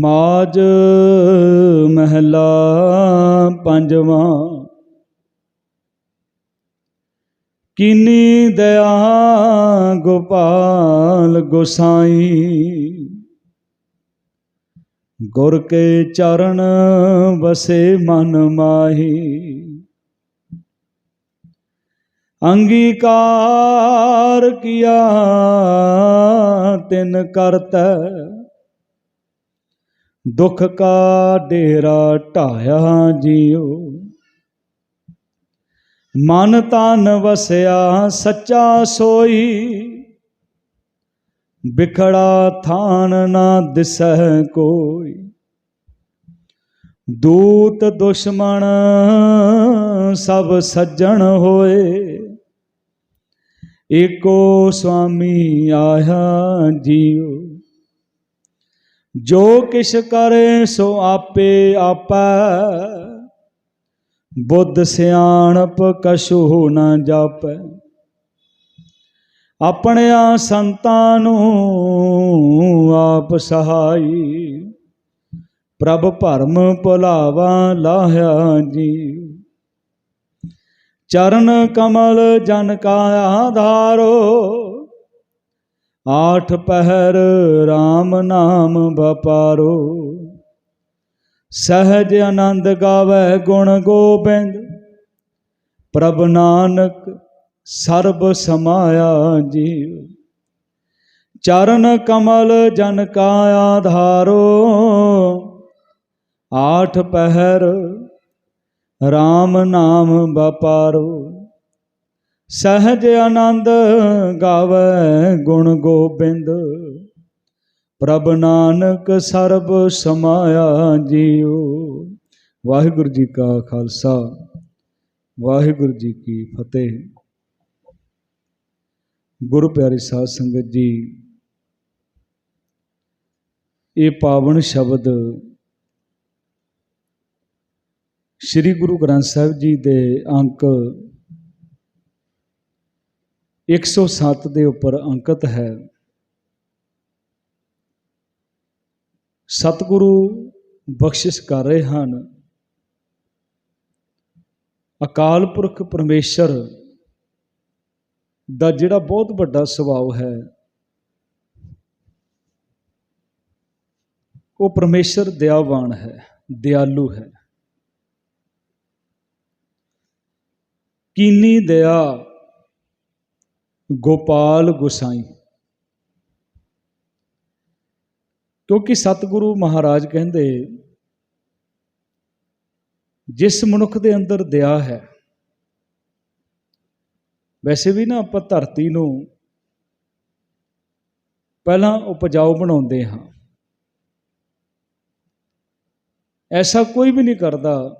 ਮਾਜ ਮਹਿਲਾ ਪੰਜਵਾਂ। ਕੀਨੀ ਦਇਆ ਗੋਪਾਲ ਗੋਸਾਈ। ਗੁਰ ਕੇ ਚਰਨ ਵਸੇ ਮਨ ਮਾਹੀ। ਅੰਗੀਕਾਰ ਕੀਆ ਤਿਨ ਕਰਤੈ। ਦੁੱਖ ਕਾ ਡੇਰਾ ਢਾਇਆ ਜੀਉ ਮਨ ਤਨ ਵਸਿਆ ਸੱਚਾ ਸੋਈ। ਬਿਖੜਾ ਥਾਨ ਨਾ ਦਿਸੈ ਕੋਈ। ਦੂਤ ਦੁਸ਼ਮਣ ਸਭ ਸੱਜਣ ਹੋਏ। ਏਕੋ ਸੁਆਮੀ ਆਇਆ ਜੀਉ ਜੋ ਕਿਛ ਕਰੇ ਸੋ ਆਪੇ ਆਪੈ। ਬੁੱਧ ਸਿਆਣਪ ਕਛੂ ਨਾ ਜਾਪੈ। ਆਪਣਿਆਂ ਸੰਤਾਂ ਨੂੰ ਆਪ ਸਹਾਈ। ਪ੍ਰਭ ਭਰਮ ਭੁਲਾਵਾ ਲਾਹਿਆ ਜੀ। ਚਰਨ ਕਮਲ ਜਨ ਕਾ ਆਧਾਰੋ। ਆਠ ਪਹਿਰ RAM ਨਾਮ ਵਪਾਰੋ। ਸਹਜ ਆਨੰਦ ਗਾਵੇ ਗੁਣ ਗੋਬਿੰਦ। ਪ੍ਰਭ ਨਾਨਕ ਸਰਬ ਸਮਾਇਆ ਜੀਵ। ਚਰਨ ਕਮਲ ਜਨ ਕਾ ਆਧਾਰੋ। ਆਠ ਪਹਿਰ RAM ਨਾਮ ਵਪਾਰੋ। ਸਹਜ ਆਨੰਦ ਗਾਵੇ ਗੁਣ ਗੋਬਿੰਦ। ਪ੍ਰਭ ਨਾਨਕ ਸਰਬ ਸਮਾਇਆ ਜੀਉ। ਵਾਹਿਗੁਰੂ ਜੀ ਕਾ ਖਾਲਸਾ, ਵਾਹਿਗੁਰੂ ਜੀ ਕੀ ਫਤਿਹ। ਗੁਰੂ ਪਿਆਰੇ ਸਾਧ ਸੰਗਤ ਜੀ, ਇਹ ਪਾਵਨ ਸ਼ਬਦ ਸ੍ਰੀ ਗੁਰੂ ਗ੍ਰੰਥ ਸਾਹਿਬ ਜੀ ਦੇ ਅੰਕ 107 ਦੇ ਉੱਪਰ ਅੰਕਿਤ ਹੈ। ਸਤਿਗੁਰੂ ਬਖਸ਼ਿਸ਼ ਕਰ ਰਹੇ ਹਨ। ਅਕਾਲ ਪੁਰਖ ਪਰਮੇਸ਼ਰ ਦਾ ਜਿਹੜਾ ਬਹੁਤ ਵੱਡਾ ਸੁਭਾਅ ਹੈ, ਉਹ ਪਰਮੇਸ਼ਰ ਦਇਆਵਾਨ ਹੈ, ਦਿਆਲੂ ਹੈ। ਕੀਨੀ ਦਇਆ ਗੋਪਾਲ ਗੁਸਾਈ। ਕਿਉਂਕਿ ਸਤਿਗੁਰੂ ਮਹਾਰਾਜ ਕਹਿੰਦੇ, ਜਿਸ ਮਨੁੱਖ ਦੇ ਅੰਦਰ ਦਇਆ ਹੈ, ਵੈਸੇ ਵੀ ਨਾ ਆਪਾਂ ਧਰਤੀ ਨੂੰ ਪਹਿਲਾਂ ਉਪਜਾਊ ਬਣਾਉਂਦੇ ਹਾਂ। ਐਸਾ ਕੋਈ ਵੀ ਨਹੀਂ ਕਰਦਾ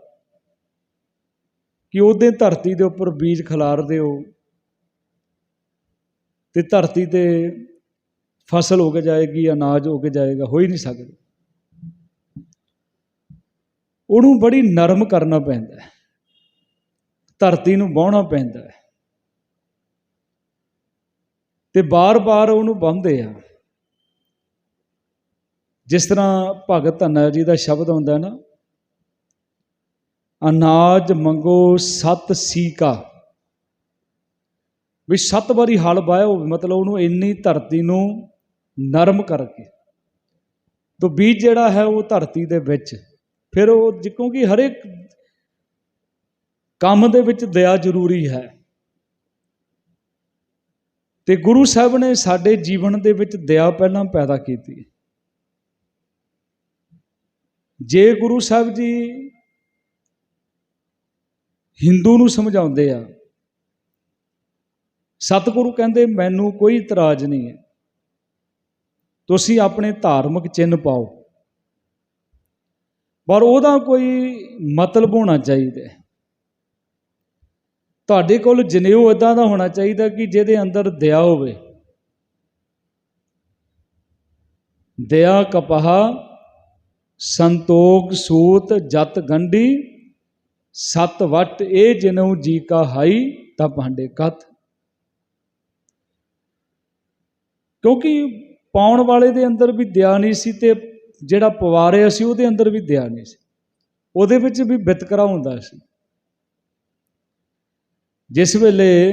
ਕਿ ਉਹਦੇ ਧਰਤੀ ਦੇ ਉੱਪਰ ਬੀਜ ਖਿਲਾਰ ਦਿਓ ਤੇ ਧਰਤੀ ਤੇ ਫਸਲ ਹੋ ਕੇ ਜਾਏਗੀ ਅਨਾਜ ਹੋ ਕੇ ਜਾਏਗਾ, ਹੋ ਹੀ ਨਹੀਂ ਸਕਦਾ। ਉਹਨੂੰ ਬੜੀ ਨਰਮ ਕਰਨਾ ਪੈਂਦਾ ਹੈ। ਧਰਤੀ ਨੂੰ ਵਾਹੁਣਾ ਪੈਂਦਾ ਹੈ। ਤੇ ਬਾਰ-ਬਾਰ ਉਹਨੂੰ ਬੰਨਦੇ ਆ। ਜਿਸ ਤਰ੍ਹਾਂ ਭਗਤ ਧੰਨਾ ਜੀ ਦਾ ਸ਼ਬਦ ਹੁੰਦਾ ਨਾ, ਅਨਾਜ ਮੰਗੋ ਸਤ ਸੀਕਾ। ਵੀ ਸੱਤ ਵਾਰੀ ਹਲ ਵਾਇਆ ਹੋਵੇ ਮਤਲਬ ਉਹਨੂੰ ਇੰਨੀ ਧਰਤੀ ਨੂੰ ਨਰਮ ਕਰਕੇ। ਤੋਂ ਬੀਜ ਜਿਹੜਾ ਹੈ ਉਹ ਧਰਤੀ ਦੇ ਵਿੱਚ, ਫਿਰ ਉਹ ਕਿਉਂਕਿ ਹਰੇਕ ਕੰਮ ਦੇ ਵਿੱਚ ਦਇਆ ਜ਼ਰੂਰੀ ਹੈ। ਤੇ ਗੁਰੂ ਸਾਹਿਬ ਨੇ ਸਾਡੇ ਜੀਵਨ ਦੇ ਵਿੱਚ ਦਇਆ ਪਹਿਲਾਂ ਪੈਦਾ ਕੀਤੀ। ਜੇ ਗੁਰੂ ਸਾਹਿਬ ਜੀ ਹਿੰਦੂ ਨੂੰ ਸਮਝਾਉਂਦੇ ਆ ਸਤਿਗੁਰੂ ਕਹਿੰਦੇ, ਮੈਨੂੰ ਕੋਈ ਇਤਰਾਜ਼ ਨਹੀਂ ਹੈ। ਤੁਸੀਂ ਆਪਣੇ ਧਾਰਮਿਕ ਚਿੰਨ੍ਹ ਪਾਓ। ਪਰ ਉਹਦਾ ਕੋਈ ਮਤਲਬ ਹੋਣਾ ਚਾਹੀਦਾ ਤੁਹਾਡੇ ਕੋਲ ਜਨੇਊ ਇਦਾਂ ਦਾ ਹੋਣਾ ਚਾਹੀਦਾ ਕਿ ਜਿਹਦੇ ਅੰਦਰ ਦਇਆ ਹੋਵੇ। ਦਇਆ ਕਪਹਾ, ਸੰਤੋਖ ਸੂਤ, ਜਤ ਗੰਢੀ ਸਤ ਵਟ ਇਹ ਜਨਉ ਜੀ ਕਾ ਹਾਈ, ਤਾਂ ਭਾਂਡੇ ਕਤ ਕਿਉਂਕਿ ਪਾਉਣ ਵਾਲੇ ਦੇ ਅੰਦਰ ਵੀ ਦਇਆ ਨਹੀਂ ਸੀ ਤੇ ਜਿਹੜਾ ਪਵਾਰਿਆ ਸੀ ਉਹਦੇ ਅੰਦਰ ਵੀ ਦਇਆ ਨਹੀਂ ਸੀ। ਉਹਦੇ ਵਿੱਚ ਵੀ ਵਿਤਕਰਾ ਹੁੰਦਾ ਸੀ। ਜਿਸ ਵੇਲੇ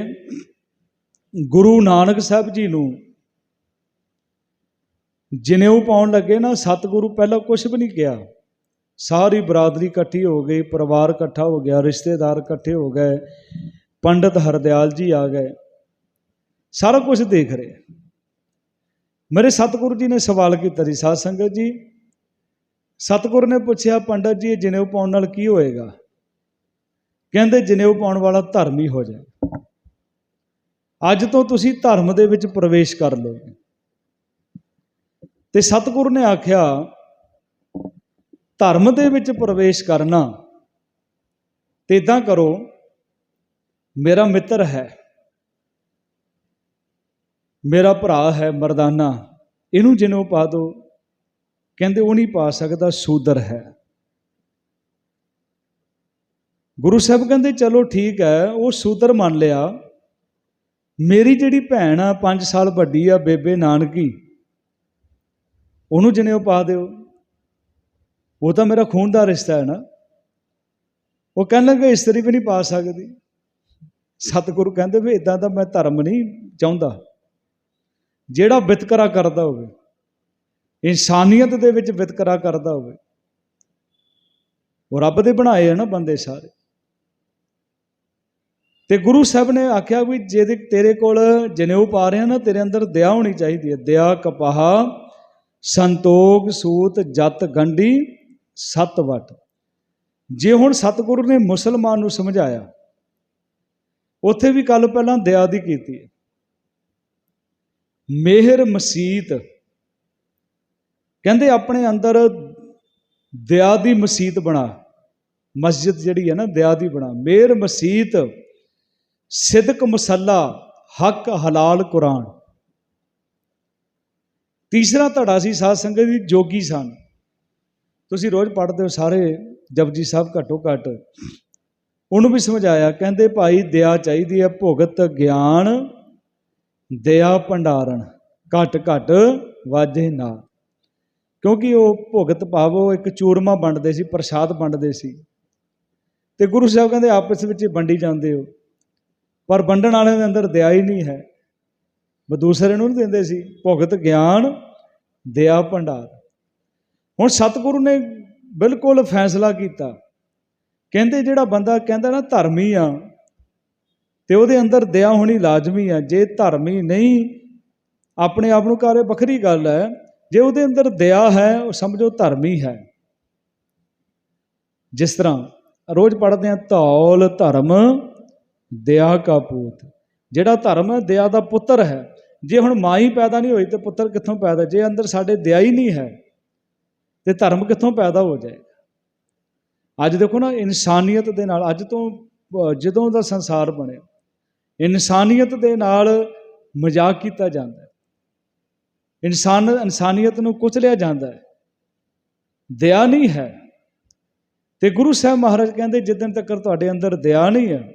ਗੁਰੂ ਨਾਨਕ ਸਾਹਿਬ ਜੀ ਨੂੰ ਜਨੇਊ ਪਾਉਣ ਲੱਗੇ ਨਾ, ਸਤਿਗੁਰੂ ਪਹਿਲਾਂ ਕੁਝ ਵੀ ਨਹੀਂ ਕਿਹਾ। ਸਾਰੀ ਬਰਾਦਰੀ ਇਕੱਠੀ ਹੋ ਗਈ, ਪਰਿਵਾਰ ਇਕੱਠਾ ਹੋ ਗਿਆ, ਰਿਸ਼ਤੇਦਾਰ ਇਕੱਠੇ ਹੋ ਗਏ, ਪੰਡਤ ਹਰਦਿਆਲ ਜੀ ਆ ਗਏ। ਸਾਰਾ ਕੁਝ ਦੇਖ ਰਹੇ। ਮੇਰੇ ਸਤਿਗੁਰੂ ਜੀ ਨੇ ਸਵਾਲ ਕੀਤਾ ਜੀ, ਸਾਧ ਸੰਗਤ ਜੀ, ਸਤਿਗੁਰ ਨੇ ਪੁੱਛਿਆ, ਪੰਡਤ ਜੀ, ਇਹ ਜਨੇਊ ਪਾਉਣ ਨਾਲ ਕੀ ਹੋਏਗਾ? ਕਹਿੰਦੇ, ਜਨੇਊ ਪਾਉਣ ਵਾਲਾ ਧਰਮੀ ਹੋ ਜਾਏ। ਅੱਜ ਤੋਂ ਤੁਸੀਂ ਧਰਮ ਦੇ ਵਿੱਚ ਪ੍ਰਵੇਸ਼ ਕਰ ਲਓ। ਤੇ ਸਤਿਗੁਰ ਨੇ ਆਖਿਆ, ਧਰਮ ਦੇ ਵਿੱਚ ਪ੍ਰਵੇਸ਼ ਕਰਨਾ, ਤੇ ਇਦਾਂ ਕਰੋ, ਮੇਰਾ ਮਿੱਤਰ ਹੈ। ਮੇਰਾ ਭਰਾ ਹੈ ਮਰਦਾਨਾ, ਇਹਨੂੰ ਜਿਹਨੂੰ ਪਾ ਦੋ। ਕਹਿੰਦੇ ਉਹ ਨਹੀਂ ਪਾ ਸਕਦਾ, ਸੂਦਰ ਹੈ। ਗੁਰੂ ਸਾਹਿਬ ਕਹਿੰਦੇ, ਚਲੋ ਠੀਕ ਹੈ, ਉਹ ਸੂਦਰ ਮੰਨ ਲਿਆ। ਮੇਰੀ ਜਿਹੜੀ ਭੈਣ ਆ 5 ਸਾਲ ਵੱਡੀ ਆ, ਬੇਬੇ ਨਾਨਕੀ, ਉਹਨੂੰ ਜਨੇਊ ਪਾ ਦਿਓ। ਉਹ ਤਾਂ ਮੇਰਾ ਖੂਨ ਦਾ ਰਿਸ਼ਤਾ ਹੈ ਨਾ। ਉਹ ਕਹਿਣ ਲੱਗੇ, ਇਸਤਰੀ ਵੀ ਨਹੀਂ ਪਾ ਸਕਦੀ। ਸਤਿਗੁਰੂ ਕਹਿੰਦੇ ਵੀ ਇਦਾਂ ਦਾ ਮੈਂ ਧਰਮ ਨਹੀਂ ਚਾਹੁੰਦਾ। ਜਿਹੜਾ ਵਿਤਕਰਾ ਕਰਦਾ ਹੋਵੇ, ਇਨਸਾਨੀਅਤ ਦੇ ਵਿੱਚ ਵਿਤਕਰਾ ਕਰਦਾ ਹੋਵੇ, ਉਹ ਰੱਬ ਦੇ ਬਣਾਏ ਆ ਨਾ ਬੰਦੇ ਸਾਰੇ। ਤੇ ਗੁਰੂ ਸਾਹਿਬ ਨੇ ਆਖਿਆ ਵੀ ਜੇ ਤੇਰੇ ਕੋਲ ਜਨੇਊ ਪਾ ਰਿਹਾ ਨਾ, ਤੇਰੇ ਅੰਦਰ ਦਇਆ ਹੋਣੀ ਚਾਹੀਦੀ ਹੈ। ਦਇਆ, ਕਪਾਹ, ਸੰਤੋਖ, ਸੂਤ, ਜਤ, ਗੰਢੀ, ਸਤ ਵਟ। ਜੇ ਹੁਣ ਸਤਿਗੁਰੂ ਨੇ ਮੁਸਲਮਾਨ ਨੂੰ ਸਮਝਾਇਆ, ਉੱਥੇ ਵੀ ਕੱਲ ਪਹਿਲਾਂ ਦਇਆ ਦੀ ਕੀਤੀ ਹੈ। ਮਿਹਰ ਮਸੀਤ। ਕਹਿੰਦੇ ਆਪਣੇ ਅੰਦਰ ਦਇਆ ਦੀ ਮਸੀਤ ਬਣਾ। ਮਸਜਿਦ ਜਿਹੜੀ ਹੈ ਨਾ, ਦਇਆ ਦੀ ਬਣਾ। ਮਿਹਰ ਮਸੀਤ, ਸਿਦਕ ਮਸੱਲਾ, ਹੱਕ ਹਲਾਲ ਕੁਰਾਨ। ਤੀਸਰਾ ਧੜਾ ਸੀ ਸਾਧ ਸੰਗਤ ਦੀ, ਜੋਗੀ ਸਨ। ਤੁਸੀਂ ਰੋਜ਼ ਪੜ੍ਹਦੇ ਹੋ, ਸਾਰੇ ਜਪਜੀ ਸਾਹਿਬ ਘੱਟੋ ਘੱਟ। ਉਹਨੂੰ ਵੀ ਸਮਝਾਇਆ, ਕਹਿੰਦੇ ਭਾਈ, ਦਇਆ ਚਾਹੀਦੀ ਹੈ, ਭੁਗਤ ਗਿਆਨ। ਦਇਆ ਭੰਡਾਰਨ ਘਟ ਘਟ ਵਾਜੇ ਨਾ। ਕਿਉਂਕਿ ਉਹ ਭੁਗਤ ਭਾਵੋ ਇੱਕ ਚੂਰਮਾ ਵੰਡਦੇ ਸੀ, ਪ੍ਰਸ਼ਾਦ ਵੰਡਦੇ ਸੀ। ਤੇ ਗੁਰੂ ਸਾਹਿਬ ਕਹਿੰਦੇ ਆਪਸ ਵਿੱਚ ਵੰਡੀ ਜਾਂਦੇ ਹੋ। ਪਰ ਵੰਡਣ ਵਾਲਿਆਂ ਦੇ ਅੰਦਰ ਦਇਆ ਹੀ ਨਹੀਂ ਹੈ। ਉਹ ਦੂਸਰੇ ਨੂੰ ਨਹੀਂ ਦਿੰਦੇ ਸੀ। ਭੁਗਤ ਗਿਆਨ, ਦਇਆ ਭੰਡਾਰ। ਹੁਣ ਸਤਿਗੁਰੂ ਨੇ ਬਿਲਕੁਲ ਫੈਸਲਾ ਕੀਤਾ। ਕਹਿੰਦੇ, ਜਿਹੜਾ ਬੰਦਾ ਕਹਿੰਦਾ ਨਾ, ਧਰਮੀ ਆ ਤੇ ਉਹਦੇ ਅੰਦਰ ਦਇਆ ਹੋਣੀ ਲਾਜ਼ਮੀ ਆ, ਜੇ ਧਰਮੀ ਨਹੀਂ, ਆਪਣੇ ਆਪ ਨੂੰ ਕਰੇ ਵੱਖਰੀ ਗੱਲ ਹੈ, ਜੇ ਉਹਦੇ ਅੰਦਰ ਦਇਆ ਹੈ, ਉਹ ਸਮਝੋ ਧਰਮੀ ਹੈ। ਜਿਸ ਤਰ੍ਹਾਂ ਰੋਜ਼ ਪੜ੍ਹਦੇ ਆ ਧੌਲ ਧਰਮ, ਦਇਆ ਕਾ ਪੂਤ। ਜਿਹੜਾ ਧਰਮ ਹੈ, ਦਇਆ ਦਾ ਪੁੱਤਰ ਹੈ। ਜੇ ਹੁਣ ਮਾਂ ਹੀ ਪੈਦਾ ਨਹੀਂ ਹੋਈ, ਤੇ ਪੁੱਤਰ ਕਿੱਥੋਂ ਪੈਦਾ? ਜੇ ਅੰਦਰ ਸਾਡੇ ਦਇਆ ਹੀ ਨਹੀਂ ਹੈ, ਤੇ ਧਰਮ ਕਿੱਥੋਂ ਪੈਦਾ ਹੋ ਜਾਏਗਾ? ਅੱਜ ਦੇਖੋ ਨਾ, ਇਨਸਾਨੀਅਤ ਦੇ ਨਾਲ, ਅੱਜ ਤੋਂ ਜਦੋਂ ਦਾ ਸੰਸਾਰ ਬਣਿਆ ਇਨਸਾਨੀਅਤ ਦੇ ਨਾਲ ਮਜ਼ਾਕ ਕੀਤਾ ਜਾਂਦਾ ਹੈ। ਇਨਸਾਨ, ਇਨਸਾਨੀਅਤ ਨੂੰ ਕੁਚਲਿਆ ਜਾਂਦਾ ਹੈ। ਦਇਆ ਨਹੀਂ ਹੈ। ਤੇ ਗੁਰੂ ਸਾਹਿਬ ਮਹਾਰਾਜ ਕਹਿੰਦੇ ਜਿੱਦਨ ਤੱਕ ਤੁਹਾਡੇ ਅੰਦਰ ਦਇਆ ਨਹੀਂ ਹੈ,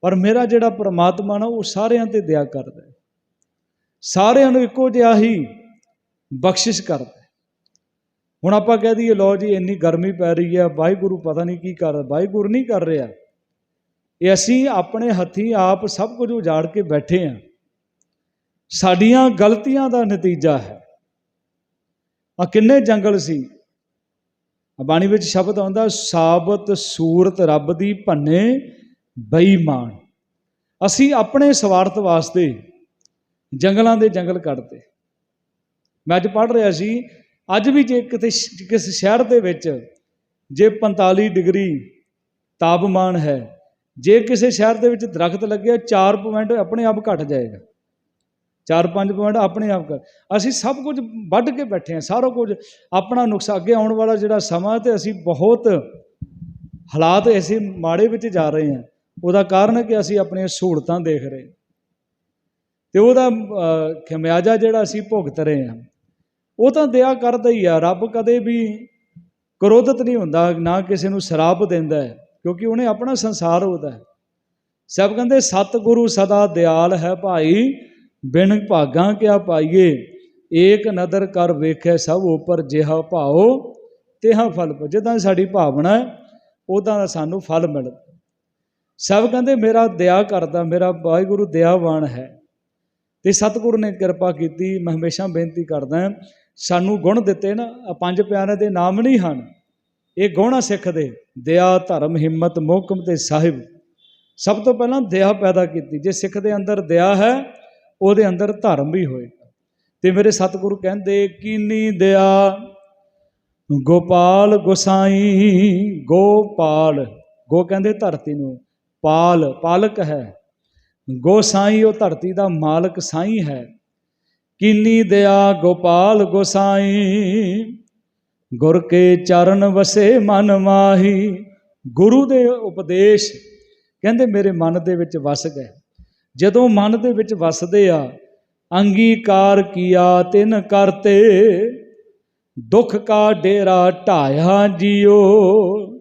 ਪਰ ਮੇਰਾ ਜਿਹੜਾ ਪ੍ਰਮਾਤਮਾ ਨਾ, ਉਹ ਸਾਰਿਆਂ ਤੇ ਦਇਆ ਕਰਦਾ ਹੈ। ਸਾਰਿਆਂ ਨੂੰ ਇੱਕੋ ਜਿਹਾ ਹੀ ਬਖਸ਼ਿਸ਼ ਕਰਦਾ ਹੁਣ ਆਪਾਂ ਕਹਿ ਦਈਏ ਲੋ ਜੀ, ਇੰਨੀ ਗਰਮੀ ਪੈ ਰਹੀ ਹੈ, ਵਾਹਿਗੁਰੂ ਪਤਾ ਨਹੀਂ ਕੀ ਕਰ, ਵਾਹਿਗੁਰੂ ਨਹੀਂ ਕਰ ਰਿਹਾ। ਇਹ ਅਸੀਂ ਆਪਣੇ ਹੱਥੀਂ ਆਪ ਸਭ ਕੁਝ ਉਜਾੜ ਕੇ ਬੈਠੇ ਹਾਂ ਸਾਡੀਆਂ ਗਲਤੀਆਂ ਦਾ ਨਤੀਜਾ ਹੈ। ਆ ਕਿੰਨੇ ਜੰਗਲ ਸੀ। ਬਾਣੀ ਵਿੱਚ ਸ਼ਬਦ ਆਉਂਦਾ, ਸਾਬਤ ਸੂਰਤ ਰੱਬ ਦੀ ਭੰਨੇ ਬੇਈਮਾਨ। ਅਸੀਂ ਆਪਣੇ ਸਵਾਰਥ ਵਾਸਤੇ ਜੰਗਲਾਂ ਦੇ ਜੰਗਲ ਕੱਢਦੇ ਮੈਂ ਅੱਜ ਪੜ੍ਹ ਰਿਹਾ ਸੀ, ਅੱਜ ਵੀ ਜੇ ਕਿਤੇ ਕਿਸ ਸ਼ਹਿਰ ਦੇ ਵਿੱਚ ਜੇ 45 ਡਿਗਰੀ ਤਾਪਮਾਨ ਹੈ ਜੇ ਕਿਸੇ ਸ਼ਹਿਰ ਦੇ ਵਿੱਚ ਦਰਖਤ ਲੱਗਿਆ 4 ਪੁਆਇੰਟ ਆਪਣੇ ਆਪ ਘਟ ਜਾਏਗਾ। 4-5 ਪੁਆਇੰਟ ਆਪਣੇ ਆਪ ਕਰ ਅਸੀਂ ਸਭ ਕੁਝ ਵੱਢ ਕੇ ਬੈਠੇ ਹਾਂ, ਸਾਰਾ ਕੁਝ ਆਪਣਾ ਨੁਕਸਾ ਅੱਗੇ ਆਉਣ ਵਾਲਾ ਜਿਹੜਾ ਸਮਾਂ ਤੇ ਅਸੀਂ ਬਹੁਤ ਹਾਲਾਤ ਐਸੇ ਮਾੜੇ ਵਿੱਚ ਜਾ ਰਹੇ ਹਾਂ। ਉਹਦਾ ਕਾਰਨ ਹੈ ਕਿ ਅਸੀਂ ਆਪਣੀਆਂ ਸਹੂਲਤਾਂ ਦੇਖ ਰਹੇ ਹਾਂ। ਤੇ ਉਹਦਾ ਖਮਿਆਜਾ ਜਿਹੜਾ ਅਸੀਂ ਭੁਗਤ ਰਹੇ ਹਾਂ। ਉਹ ਤਾਂ ਦਇਆ ਕਰਦਾ ਹੀ ਆ, ਰੱਬ ਕਦੇ ਵੀ ਕ੍ਰੋਧਿਤ ਨਹੀਂ ਹੁੰਦਾ, ਨਾ ਕਿਸੇ ਨੂੰ ਸ਼ਰਾਪ ਦਿੰਦਾ ਹੈ। ਕਿਉਂਕਿ ਉਹਨੇ ਆਪਣਾ ਸੰਸਾਰ ਉਹਦਾ ਹੈ। ਸਭ ਕਹਿੰਦੇ, ਸਤਿਗੁਰੂ ਸਦਾ ਦਿਆਲ ਹੈ ਭਾਈ, ਬਿਨ ਭਾਗਾਂ ਕਿਆ ਪਾਈਏ? ਏਕ ਨਦਰ ਕਰ ਵੇਖੈ ਸਭ ਉਪਰ ਜਿਹਾ ਭਾਉ, ਤਿਹਾ ਫਲ ਪ ਜਿੱਦਾਂ ਦੀ ਸਾਡੀ ਭਾਵਨਾ ਹੈ ਉਦਾਂ ਦਾ ਸਾਨੂੰ ਫਲ ਮਿਲਦਾ ਸਭ ਕਹਿੰਦੇ, ਮੇਰਾ ਦਇਆ ਕਰਦਾ, ਮੇਰਾ ਵਾਹਿਗੁਰੂ ਦਇਆਵਾਨ ਹੈ। ਤੇ ਸਤਿਗੁਰੂ ਨੇ ਕਿਰਪਾ ਕੀਤੀ, ਮੈਂ ਹਮੇਸ਼ਾ ਬੇਨਤੀ ਕਰਦਾ ਸਾਨੂੰ ਗੁਣ ਦਿੱਤੇ ਨਾ ਪੰਜ ਪਿਆਰਿਆਂ ਦੇ ਨਾਮ ਨਹੀਂ ਹਨ ਇਹ ਗੋਣਾ ਸਿੱਖ ਦੇ ਦਇਆ ਧਰਮ, ਹਿੰਮਤ ਮੋਹਕਮ ਤੇ ਸਾਹਿਬ। ਸਭ ਤੋਂ ਪਹਿਲਾਂ ਦਇਆ ਪੈਦਾ ਕੀਤੀ। ਜੇ ਸਿੱਖ ਦੇ ਅੰਦਰ ਦਇਆ ਹੈ, ਉਹਦੇ ਅੰਦਰ ਧਰਮ ਵੀ ਹੋਏਗਾ ਤੇ ਮੇਰੇ ਸਤਿਗੁਰੂ ਕਹਿੰਦੇ, ਕੀਨੀ ਦਇਆ ਗੋਪਾਲ ਗੁਸਾਈ, ਗੋਪਾਲ। ਗੋ ਕਹਿੰਦੇ ਧਰਤੀ ਨੂੰ, ਪਾਲ, ਪਾਲਕ ਹੈ। ਗੋਸਾਈ, ਉਹ ਧਰਤੀ ਦਾ ਮਾਲਕ ਸਾਈ ਹੈ। ਕੀਨੀ ਦਇਆ ਗੋਪਾਲ ਗੋਸਾਈ ਗੁਰ ਕੇ ਚਰਨ ਵਸੇ ਮਨ ਮਾਹੀ। ਗੁਰੂ ਦੇ ਉਪਦੇਸ਼ ਕਹਿੰਦੇ ਮੇਰੇ ਮਨ ਦੇ ਵਿੱਚ ਵਸ ਗਏ। ਜਦੋਂ ਮਨ ਦੇ ਵਿੱਚ ਵਸਦੇ ਆ, ਅੰਗੀਕਾਰ ਕੀਆ ਤਿਨ ਕਰਤੇ। ਦੁੱਖ ਕਾ ਡੇਰਾ ਢਾਇਆ ਜਿਉ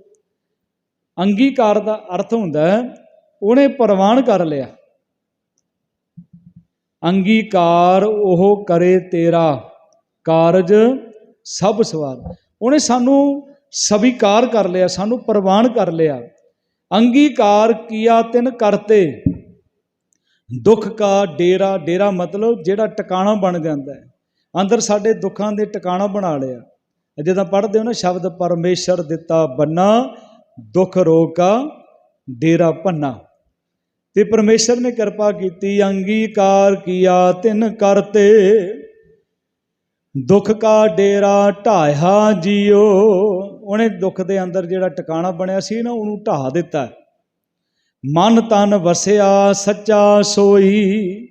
ਅੰਗੀਕਾਰ ਦਾ ਅਰਥ ਹੁੰਦਾ ਉਹਨੇ ਪ੍ਰਵਾਨ ਕਰ ਲਿਆ। ਅੰਗੀਕਾਰ ਉਹ ਕਰੇ ਤੇਰਾ ਕਾਰਜ ਸਭ ਸਵਾਰ। ਉਹਨੇ ਸਾਨੂੰ ਸਵੀਕਾਰ ਕਰ ਲਿਆ, ਸਾਨੂੰ ਪ੍ਰਵਾਨ ਕਰ ਲਿਆ। ਅੰਗੀਕਾਰ ਕੀਆ ਤਿਨ ਕਰਤੇ। ਦੁੱਖ ਕਾ ਡੇਰਾ ਡੇਰਾ ਮਤਲਬ ਜਿਹੜਾ ਟਿਕਾਣਾ ਬਣ ਜਾਂਦਾ ਹੈ। ਅੰਦਰ ਸਾਡੇ ਦੁੱਖਾਂ ਦੇ ਟਿਕਾਣਾ ਬਣਾ ਲਿਆ। ਜਦੋਂ ਪੜ੍ਹਦੇ ਹੋ ਨਾ, ਸ਼ਬਦ ਪਰਮੇਸ਼ਰ ਦਿੱਤਾ ਬੰਨਾ, ਦੁੱਖ ਰੋਗ ਕਾ ਡੇਰਾ ਭੰਨਾ। ਤੇ ਪਰਮੇਸ਼ਰ ਨੇ ਕਿਰਪਾ ਕੀਤੀ, ਅੰਗੀਕਾਰ ਕੀਆ ਤਿਨ ਕਰਤੇ। ਦੁੱਖ ਕਾ ਡੇਰਾ ਢਾਇਆ ਜਿਉ ਉਹਨੇ ਦੁੱਖ ਦੇ ਅੰਦਰ ਜਿਹੜਾ ਟਿਕਾਣਾ ਬਣਿਆ ਸੀ ਨਾ, ਉਹਨੂੰ ਢਾ ਦਿੱਤਾ। ਮਨ ਤਨ ਵਸਿਆ, ਸੱਚਾ ਸੋਈ।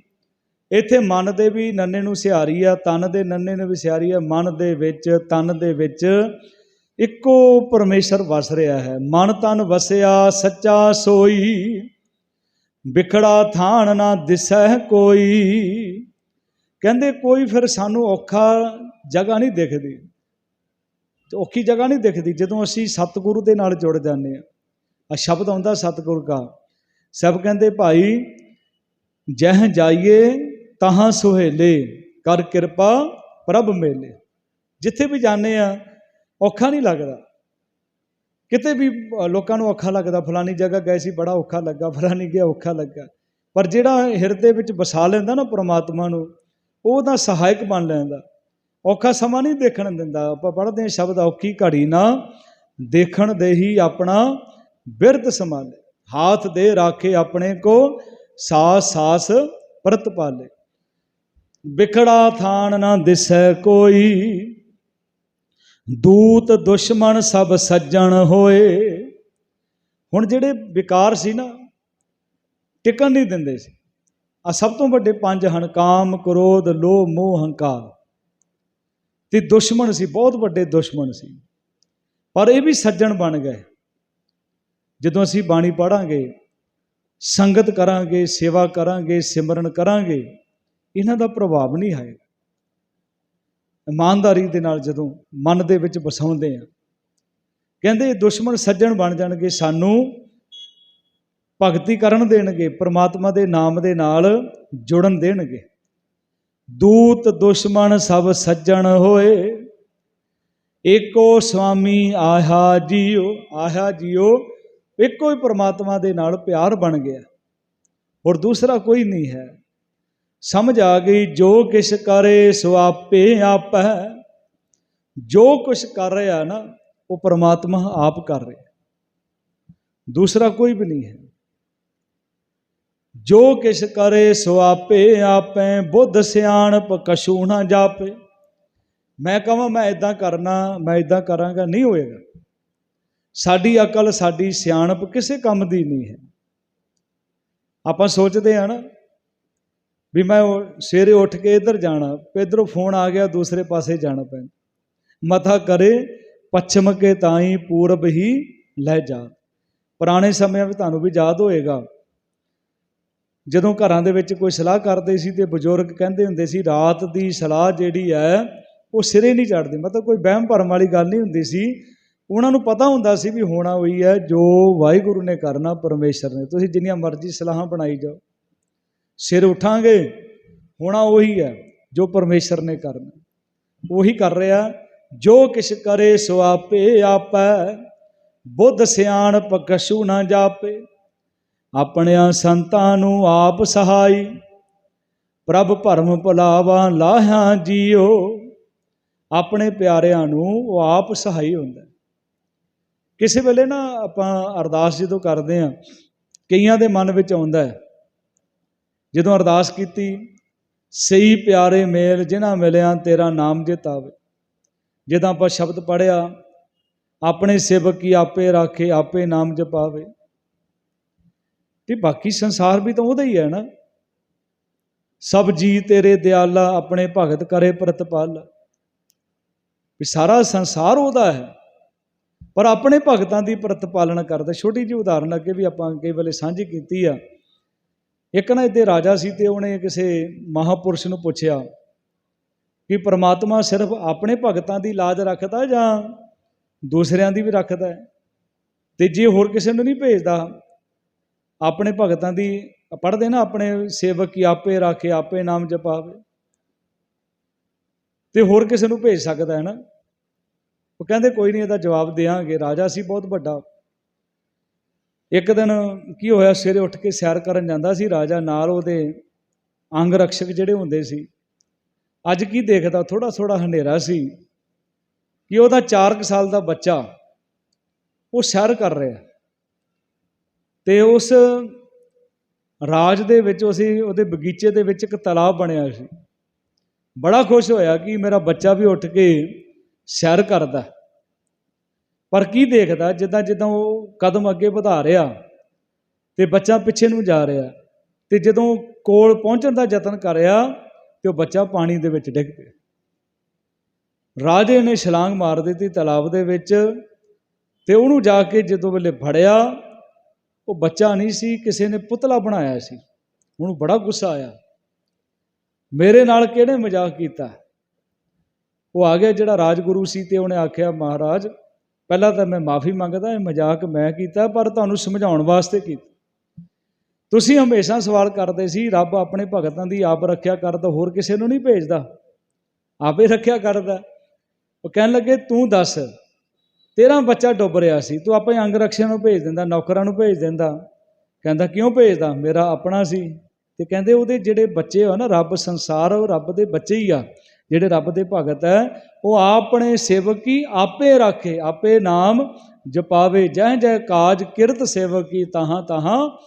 ਇੱਥੇ ਮਨ ਦੇ ਵੀ ਨੰਨੇ ਨੂੰ ਸਿਹਾਰੀ ਆ, ਤਨ ਦੇ ਨੰਨੇ ਨੂੰ ਵੀ ਸਿਹਾਰੀ ਆ। ਮਨ ਦੇ ਵਿੱਚ, ਤਨ ਦੇ ਵਿੱਚ ਇੱਕੋ ਪਰਮੇਸ਼ਰ ਵਸ ਰਿਹਾ ਹੈ। ਮਨ ਤਨ ਵਸਿਆ, ਸੱਚਾ ਸੋਈ। ਵਿਖੜਾ ਥਾਣ ਨਾ ਦਿਸੈ ਕੋਈ। ਕਹਿੰਦੇ ਕੋਈ ਫਿਰ ਸਾਨੂੰ ਔਖਾ ਜਗ੍ਹਾ ਨਹੀਂ ਦਿਖਦੀ। ਔਖੀ ਜਗ੍ਹਾ ਨਹੀਂ ਦਿਖਦੀ, ਜਦੋਂ ਅਸੀਂ ਸਤਿਗੁਰੂ ਦੇ ਨਾਲ ਜੁੜ ਜਾਂਦੇ ਆ ਆ ਸ਼ਬਦ ਆਉਂਦਾ ਸਤਿਗੁਰ ਕਾ ਸਭ ਕਹਿੰਦੇ, ਭਾਈ, ਜਹ ਜਾਈਏ ਤਹਾਂ ਸੁਹੇਲੇ, ਕਰ ਕਿਰਪਾ ਪ੍ਰਭ ਮੇਲੇ। ਜਿੱਥੇ ਵੀ ਜਾਂਦੇ ਆ ਔਖਾ ਨਹੀਂ ਲੱਗਦਾ। ਕਿਤੇ ਵੀ ਲੋਕਾਂ ਨੂੰ ਔਖਾ ਲੱਗਦਾ ਫਲਾਨੀ ਜਗ੍ਹਾ ਗਏ ਸੀ, ਬੜਾ ਔਖਾ ਲੱਗਾ ਫਲਾਨੀ ਗਿਆ, ਔਖਾ ਲੱਗਾ। ਪਰ ਜਿਹੜਾ ਹਿਰਦੇ ਵਿੱਚ ਵਸਾ ਲੈਂਦਾ ਨਾ ਪ੍ਰਮਾਤਮਾ ਨੂੰ ਉਹ ਤਾਂ ਸਹਾਇਕ ਬਣ ਲੈਂਦਾ। ਔਖਾ ਸਮਾਂ ਨਹੀਂ ਦੇਖਣ ਦਿੰਦਾ। ਆਪਾਂ ਪੜ੍ਹਦੇ ਹਾਂ ਸ਼ਬਦ ਔਖੀ ਘੜੀ ਨਾ, ਦੇਖਣ ਦੇ ਹੀ ਆਪਣਾ ਬਿਰਧ ਸਮਾਲੇ ਹਾਥ ਦੇ ਰਾਖੇ ਆਪਣੇ ਕੋ, ਸਾਸ ਸਾਸ ਪ੍ਰਤ ਪਾਲੇ। ਵਿਖੜਾ ਥਾਨ ਨਾ ਦਿਸੈ ਕੋਈ, ਦੂਤ ਦੁਸ਼ਮਣ ਸਭ ਸੱਜਣ ਹੋਏ। ਹੁਣ ਜਿਹੜੇ ਵਿਕਾਰ ਸੀ ਨਾ, ਟਿਕਣ ਨਹੀਂ ਦਿੰਦੇ ਸੀ। ਆ ਸਭ ਤੋਂ ਵੱਡੇ ਪੰਜ ਹਨ, ਕਾਮ, ਕ੍ਰੋਧ, ਲੋਭ, ਮੋਹ, ਹੰਕਾਰ। ਤੇ ਦੁਸ਼ਮਣ ਸੀ, ਬਹੁਤ ਵੱਡੇ ਦੁਸ਼ਮਣ ਸੀ। ਪਰ ਇਹ ਵੀ ਸੱਜਣ ਬਣ ਗਏ। ਜਦੋਂ ਅਸੀਂ ਬਾਣੀ ਪੜਾਂਗੇ ਸੰਗਤ ਕਰਾਂਗੇ, ਸੇਵਾ ਕਰਾਂਗੇ, ਸਿਮਰਨ ਕਰਾਂਗੇ, ਇਹਨਾਂ ਦਾ ਪ੍ਰਭਾਵ ਨਹੀਂ ਹੈ। ਇਮਾਨਦਾਰੀ ਦੇ ਨਾਲ ਜਦੋਂ ਮਨ ਦੇ ਵਿੱਚ ਵਸਾਉਂਦੇ ਆ ਕਹਿੰਦੇ ਦੁਸ਼ਮਣ ਸੱਜਣ ਬਣ ਜਾਣਗੇ ਸਾਨੂੰ ਭਗਤੀ ਕਰਨ ਦੇਣਗੇ, ਪ੍ਰਮਾਤਮਾ ਦੇ ਨਾਮ ਦੇ ਨਾਲ ਜੁੜਨ ਦੇਣਗੇ। ਦੂਤ ਦੁਸ਼ਮਣ ਸਭ ਸੱਜਣ ਹੋਏ, ਏਕੋ ਸੁਆਮੀ ਆਹਾ ਜੀਓ ਆਹਾ ਜੀਓ ਇੱਕੋ ਹੀ ਪ੍ਰਮਾਤਮਾ ਦੇ ਨਾਲ ਪਿਆਰ ਬਣ ਗਿਆ। ਹੋਰ ਦੂਸਰਾ ਕੋਈ ਨਹੀਂ ਹੈ। ਸਮਝ ਆ ਗਈ, ਜੋ ਕਿਛ ਕਰੇ ਸੋ ਆਪੇ ਆਪੈ। ਜੋ ਕੁਛ ਕਰ ਰਿਹਾ ਨਾ, ਉਹ ਪਰਮਾਤਮਾ ਆਪ ਕਰ ਰਿਹਾ। ਦੂਸਰਾ ਕੋਈ ਵੀ ਨਹੀਂ ਹੈ। ਜੋ ਕਿਛ ਕਰੇ ਸੋ ਆਪੇ ਆਪੈ, ਬੁੱਧ ਸਿਆਣਪ ਕਛੂ ਨਾ ਜਾਪੇ। ਮੈਂ ਕਹਾਂ, ਮੈਂ ਇਦਾਂ ਕਰਨਾ, ਮੈਂ ਇਦਾਂ ਕਰਾਂਗਾ, ਨਹੀਂ ਹੋਏਗਾ। ਸਾਡੀ ਅਕਲ, ਸਾਡੀ ਸਿਆਣਪ ਕਿਸੇ ਕੰਮ ਦੀ ਨਹੀਂ ਹੈ। ਆਪਾਂ ਸੋਚਦੇ ਆ ਨਾ ਵੀ ਮੈਂ ਸਵੇਰੇ ਉੱਠ ਕੇ ਇੱਧਰ ਜਾਣਾ ਤੇ ਇੱਧਰੋਂ ਫੋਨ ਆ ਗਿਆ, ਦੂਸਰੇ ਪਾਸੇ ਜਾਣਾ ਪੈਂਦਾ ਮਥਾ ਕਰੇ, ਪੱਛਮ ਕੇ ਤਾਈ ਪੂਰਬ ਹੀ ਲੈ ਜਾ। ਪੁਰਾਣੇ ਸਮਿਆਂ ਵਿੱਚ ਤੁਹਾਨੂੰ ਵੀ ਯਾਦ ਹੋਏਗਾ ਜਦੋਂ ਘਰਾਂ ਦੇ ਵਿੱਚ ਕੋਈ ਸਲਾਹ ਕਰਦੇ ਸੀ ਤੇ ਬਜ਼ੁਰਗ ਕਹਿੰਦੇ ਹੁੰਦੇ ਸੀ, ਰਾਤ ਦੀ ਸਲਾਹ ਜਿਹੜੀ ਹੈ, ਉਹ ਸਿਰੇ ਨਹੀਂ ਚੜਦੀ ਮਤਲਬ ਕੋਈ ਵਹਿਮ ਭਰਮ ਵਾਲੀ ਗੱਲ ਨਹੀਂ ਹੁੰਦੀ ਸੀ। ਉਹਨਾਂ ਨੂੰ ਪਤਾ ਹੁੰਦਾ ਸੀ ਵੀ ਹੋਣਾ ਹੋਈ ਹੈ, ਜੋ ਵਾਹਿਗੁਰੂ ਨੇ ਕਰਨਾ ਪਰਮੇਸ਼ਰ ਨੇ। ਤੁਸੀਂ ਜਿੰਨੀਆਂ ਮਰਜ਼ੀ ਸਲਾਹਾਂ ਬਣਾਈ ਜਾਓ। ਸਿਰ ਉਠਾਂਗੇ, ਹੋਣਾ ਉਹੀ ਹੈ, ਜੋ ਪਰਮੇਸ਼ਰ ਨੇ ਕਰਨਾ। ਉਹੀ ਕਰ ਰਿਹਾ, ਜੋ ਕਿਛ ਕਰੇ ਸੋ ਆਪੇ ਆਪੈ, ਬੁੱਧ ਸਿਆਣਪ ਕਛੂ ਨਾ ਜਾਪੇ। ਆਪਣਿਆਂ ਸੰਤਾਂ ਨੂੰ ਆਪ ਸਹਾਈ। ਪ੍ਰਭ ਭਰਮ ਭੁਲਾਵਾ ਲਾਹਾਂ ਜੀਓ, ਆਪਣੇ ਪਿਆਰਿਆਂ ਨੂੰ ਉਹ ਆਪ ਸਹਾਈ ਹੁੰਦਾ। ਕਿਸੇ ਵੇਲੇ ਨਾ ਆਪਾਂ ਅਰਦਾਸ ਜਦੋਂ ਕਰਦੇ ਆ ਕਈਆਂ ਦੇ ਮਨ ਵਿੱਚ ਆਉਂਦਾ ਹੈ। ਜਦੋਂ ਅਰਦਾਸ ਕੀਤੀ, ਸਹੀ ਪਿਆਰੇ ਮੇਲ ਜਿਨ੍ਹਾਂ ਮਿਲਿਆ ਤੇਰਾ ਨਾਮ ਜਿਤਾਵੇ ਜਦੋਂ ਆਪਾਂ ਸ਼ਬਦ ਪੜਿਆ ਆਪਣੇ ਸੇਵਕ ਕੀ ਆਪੇ ਰਾਖੇ, ਆਪੇ ਨਾਮ ਜਪਾਵੇ। ਤੇ ਬਾਕੀ ਸੰਸਾਰ ਵੀ ਤਾਂ ਉਹਦਾ ਹੀ ਹੈ ਨਾ। ਸਭ ਜੀ ਤੇਰੇ ਦਿਆਲਾ, ਆਪਣੇ ਭਗਤ ਕਰੇ ਪ੍ਰਤਪਾਲ ਵੀ ਸਾਰਾ ਸੰਸਾਰ ਉਹਦਾ ਹੈ, ਪਰ ਆਪਣੇ ਭਗਤਾਂ ਦੀ ਪ੍ਰਤਪਾਲਨ ਕਰਦਾ। ਛੋਟੀ ਜਿਹੀ ਉਦਾਹਰਨ ਅੱਗੇ ਵੀ ਆਪਾਂ ਕਈ ਵੇਲੇ ਸਾਂਝੀ ਕੀਤੀ ਆ। ਇੱਕ ਨਾ ਇੱਥੇ ਰਾਜਾ ਸੀ ਤੇ ਉਹਨੇ ਕਿਸੇ ਮਹਾਪੁਰਸ਼ ਨੂੰ ਪੁੱਛਿਆ ਕਿ ਪ੍ਰਮਾਤਮਾ ਸਿਰਫ ਆਪਣੇ ਭਗਤਾਂ ਦੀ ਲਾਜ ਰੱਖਦਾ ਜਾਂ ਦੂਸਰਿਆਂ ਦੀ ਵੀ ਰੱਖਦਾ ਹੈ? ਤੇ ਜੇ ਹੋਰ ਕਿਸੇ ਨੂੰ ਨਹੀਂ ਭੇਜਦਾ ਆਪਣੇ ਭਗਤਾਂ ਦੀ, ਪੜ੍ਹਦੇ ਨਾ ਆਪਣੇ ਸੇਵਕ ਕੀ ਆਪੇ ਰਾਖੇ, ਆਪੇ ਨਾਮ ਜਪਾਵੇ। ਤੇ ਹੋਰ ਕਿਸੇ ਨੂੰ ਭੇਜ ਸਕਦਾ ਹੈ ਨਾ? ਉਹ ਕਹਿੰਦੇ, ਕੋਈ ਨਹੀਂ, ਇਹਦਾ ਜਵਾਬ ਦੇਾਂਗੇ ਰਾਜਾ ਸੀ ਬਹੁਤ ਵੱਡਾ। ਇੱਕ ਦਿਨ ਕੀ ਹੋਇਆ? ਸਵੇਰੇ ਉੱਠ ਕੇ ਸੈਰ ਕਰਨ ਜਾਂਦਾ ਸੀ ਰਾਜਾ। ਨਾਲ ਉਹਦੇ ਅੰਗ ਰਕਸ਼ਕ ਜਿਹੜੇ ਹੁੰਦੇ ਸੀ। ਅੱਜ ਕੀ ਦੇਖਦਾ? ਥੋੜਾ ਥੋੜਾ ਹਨੇਰਾ ਸੀ ਕਿ ਉਹਦਾ 4 ਸਾਲ ਦਾ ਬੱਚਾ ਉਹ ਸੈਰ ਕਰ ਰਿਹਾ। ਤੇ ਉਸ ਰਾਜ ਦੇ ਵਿੱਚ ਅਸੀਂ ਉਹਦੇ ਬਗੀਚੇ ਦੇ ਵਿੱਚ ਇੱਕ ਤਲਾਬ ਬਣਿਆ ਸੀ। ਬੜਾ ਖੁਸ਼ ਹੋਇਆ ਕਿ ਮੇਰਾ ਬੱਚਾ ਵੀ ਉੱਠ ਕੇ ਸੈਰ ਕਰਦਾ ਪਰ ਕੀ ਦੇਖਦਾ, ਜਿੱਦਾਂ ਜਿੱਦਾਂ ਉਹ ਕਦਮ ਅੱਗੇ ਵਧਾ ਰਿਹਾ ਤੇ ਬੱਚਾ ਪਿੱਛੇ ਨੂੰ ਜਾ ਰਿਹਾ ਤੇ ਜਦੋਂ ਕੋਲ ਪਹੁੰਚਣ ਦਾ ਯਤਨ ਕਰ ਰਿਹਾ ਤੇ ਉਹ ਬੱਚਾ ਪਾਣੀ ਦੇ ਵਿੱਚ ਡਿੱਗ ਪਿਆ। ਰਾਜੇ ਨੇ ਛਲਾਂਗ ਮਾਰ ਦਿੱਤੀ ਤਲਾਬ ਦੇ ਵਿੱਚ ਤੇ ਉਹਨੂੰ ਜਾ ਕੇ ਜਦੋਂ ਵੇਲੇ ਫੜਿਆ ਉਹ ਬੱਚਾ ਨਹੀਂ ਸੀ, ਕਿਸੇ ਨੇ ਪੁਤਲਾ ਬਣਾਇਆ ਸੀ। ਉਹਨੂੰ ਬੜਾ ਗੁੱਸਾ ਆਇਆ। ਮੇਰੇ ਨਾਲ ਕਿਹੜੇ ਮਜ਼ਾਕ ਕੀਤਾ? ਉਹ ਆ ਗਿਆ ਜਿਹੜਾ ਰਾਜਗੁਰੂ ਸੀ ਤੇ ਉਹਨੇ ਆਖਿਆ, ਮਹਾਰਾਜ, ਪਹਿਲਾਂ ਤਾਂ ਮੈਂ ਮਾਫੀ ਮੰਗਦਾ, ਇਹ ਮਜ਼ਾਕ ਮੈਂ ਕੀਤਾ, ਪਰ ਤੁਹਾਨੂੰ ਸਮਝਾਉਣ ਵਾਸਤੇ ਕੀਤਾ। ਤੁਸੀਂ ਹਮੇਸ਼ਾ ਸਵਾਲ ਕਰਦੇ ਸੀ, ਰੱਬ ਆਪਣੇ ਭਗਤਾਂ ਦੀ ਆਪ ਰੱਖਿਆ ਕਰਦਾ, ਹੋਰ ਕਿਸੇ ਨੂੰ ਨਹੀਂ ਭੇਜਦਾ। ਆਪੇ ਰੱਖਿਆ ਕਰਦਾ। ਉਹ ਕਹਿਣ ਲੱਗੇ, ਤੂੰ ਦੱਸ ਤੇਰਾ ਬੱਚਾ ਡੁੱਬ ਰਿਹਾ ਸੀ, ਤੂੰ ਆਪਣੇ ਅੰਗ ਰਕਸ਼ਿਆਂ ਨੂੰ ਭੇਜ ਦਿੰਦਾ, ਨੌਕਰਾਂ ਨੂੰ ਭੇਜ ਦਿੰਦਾ। ਕਹਿੰਦਾ, ਕਿਉਂ ਭੇਜਦਾ? ਮੇਰਾ ਆਪਣਾ ਸੀ। ਤੇ ਕਹਿੰਦੇ, ਉਹਦੇ ਜਿਹੜੇ ਬੱਚੇ ਹੋ ਨਾ, ਰੱਬ ਸੰਸਾਰ, ਉਹ ਰੱਬ ਦੇ ਬੱਚੇ ਹੀ ਆ। ਜਿਹੜੇ ਰੱਬ ਦੇ ਭਗਤ ਹੈ ਉਹ ਆਪਣੇ ਸੇਵਕ ਕੀ ਆਪੇ ਰੱਖੇ, ਆਪੇ ਨਾਮ ਜਪਾਵੇ। ਜਹ ਜਹ ਕਾਜ ਕਿਰਤ ਸੇਵਕ ਕੀ ਤਾਹਾਂ ਤਹਾਂ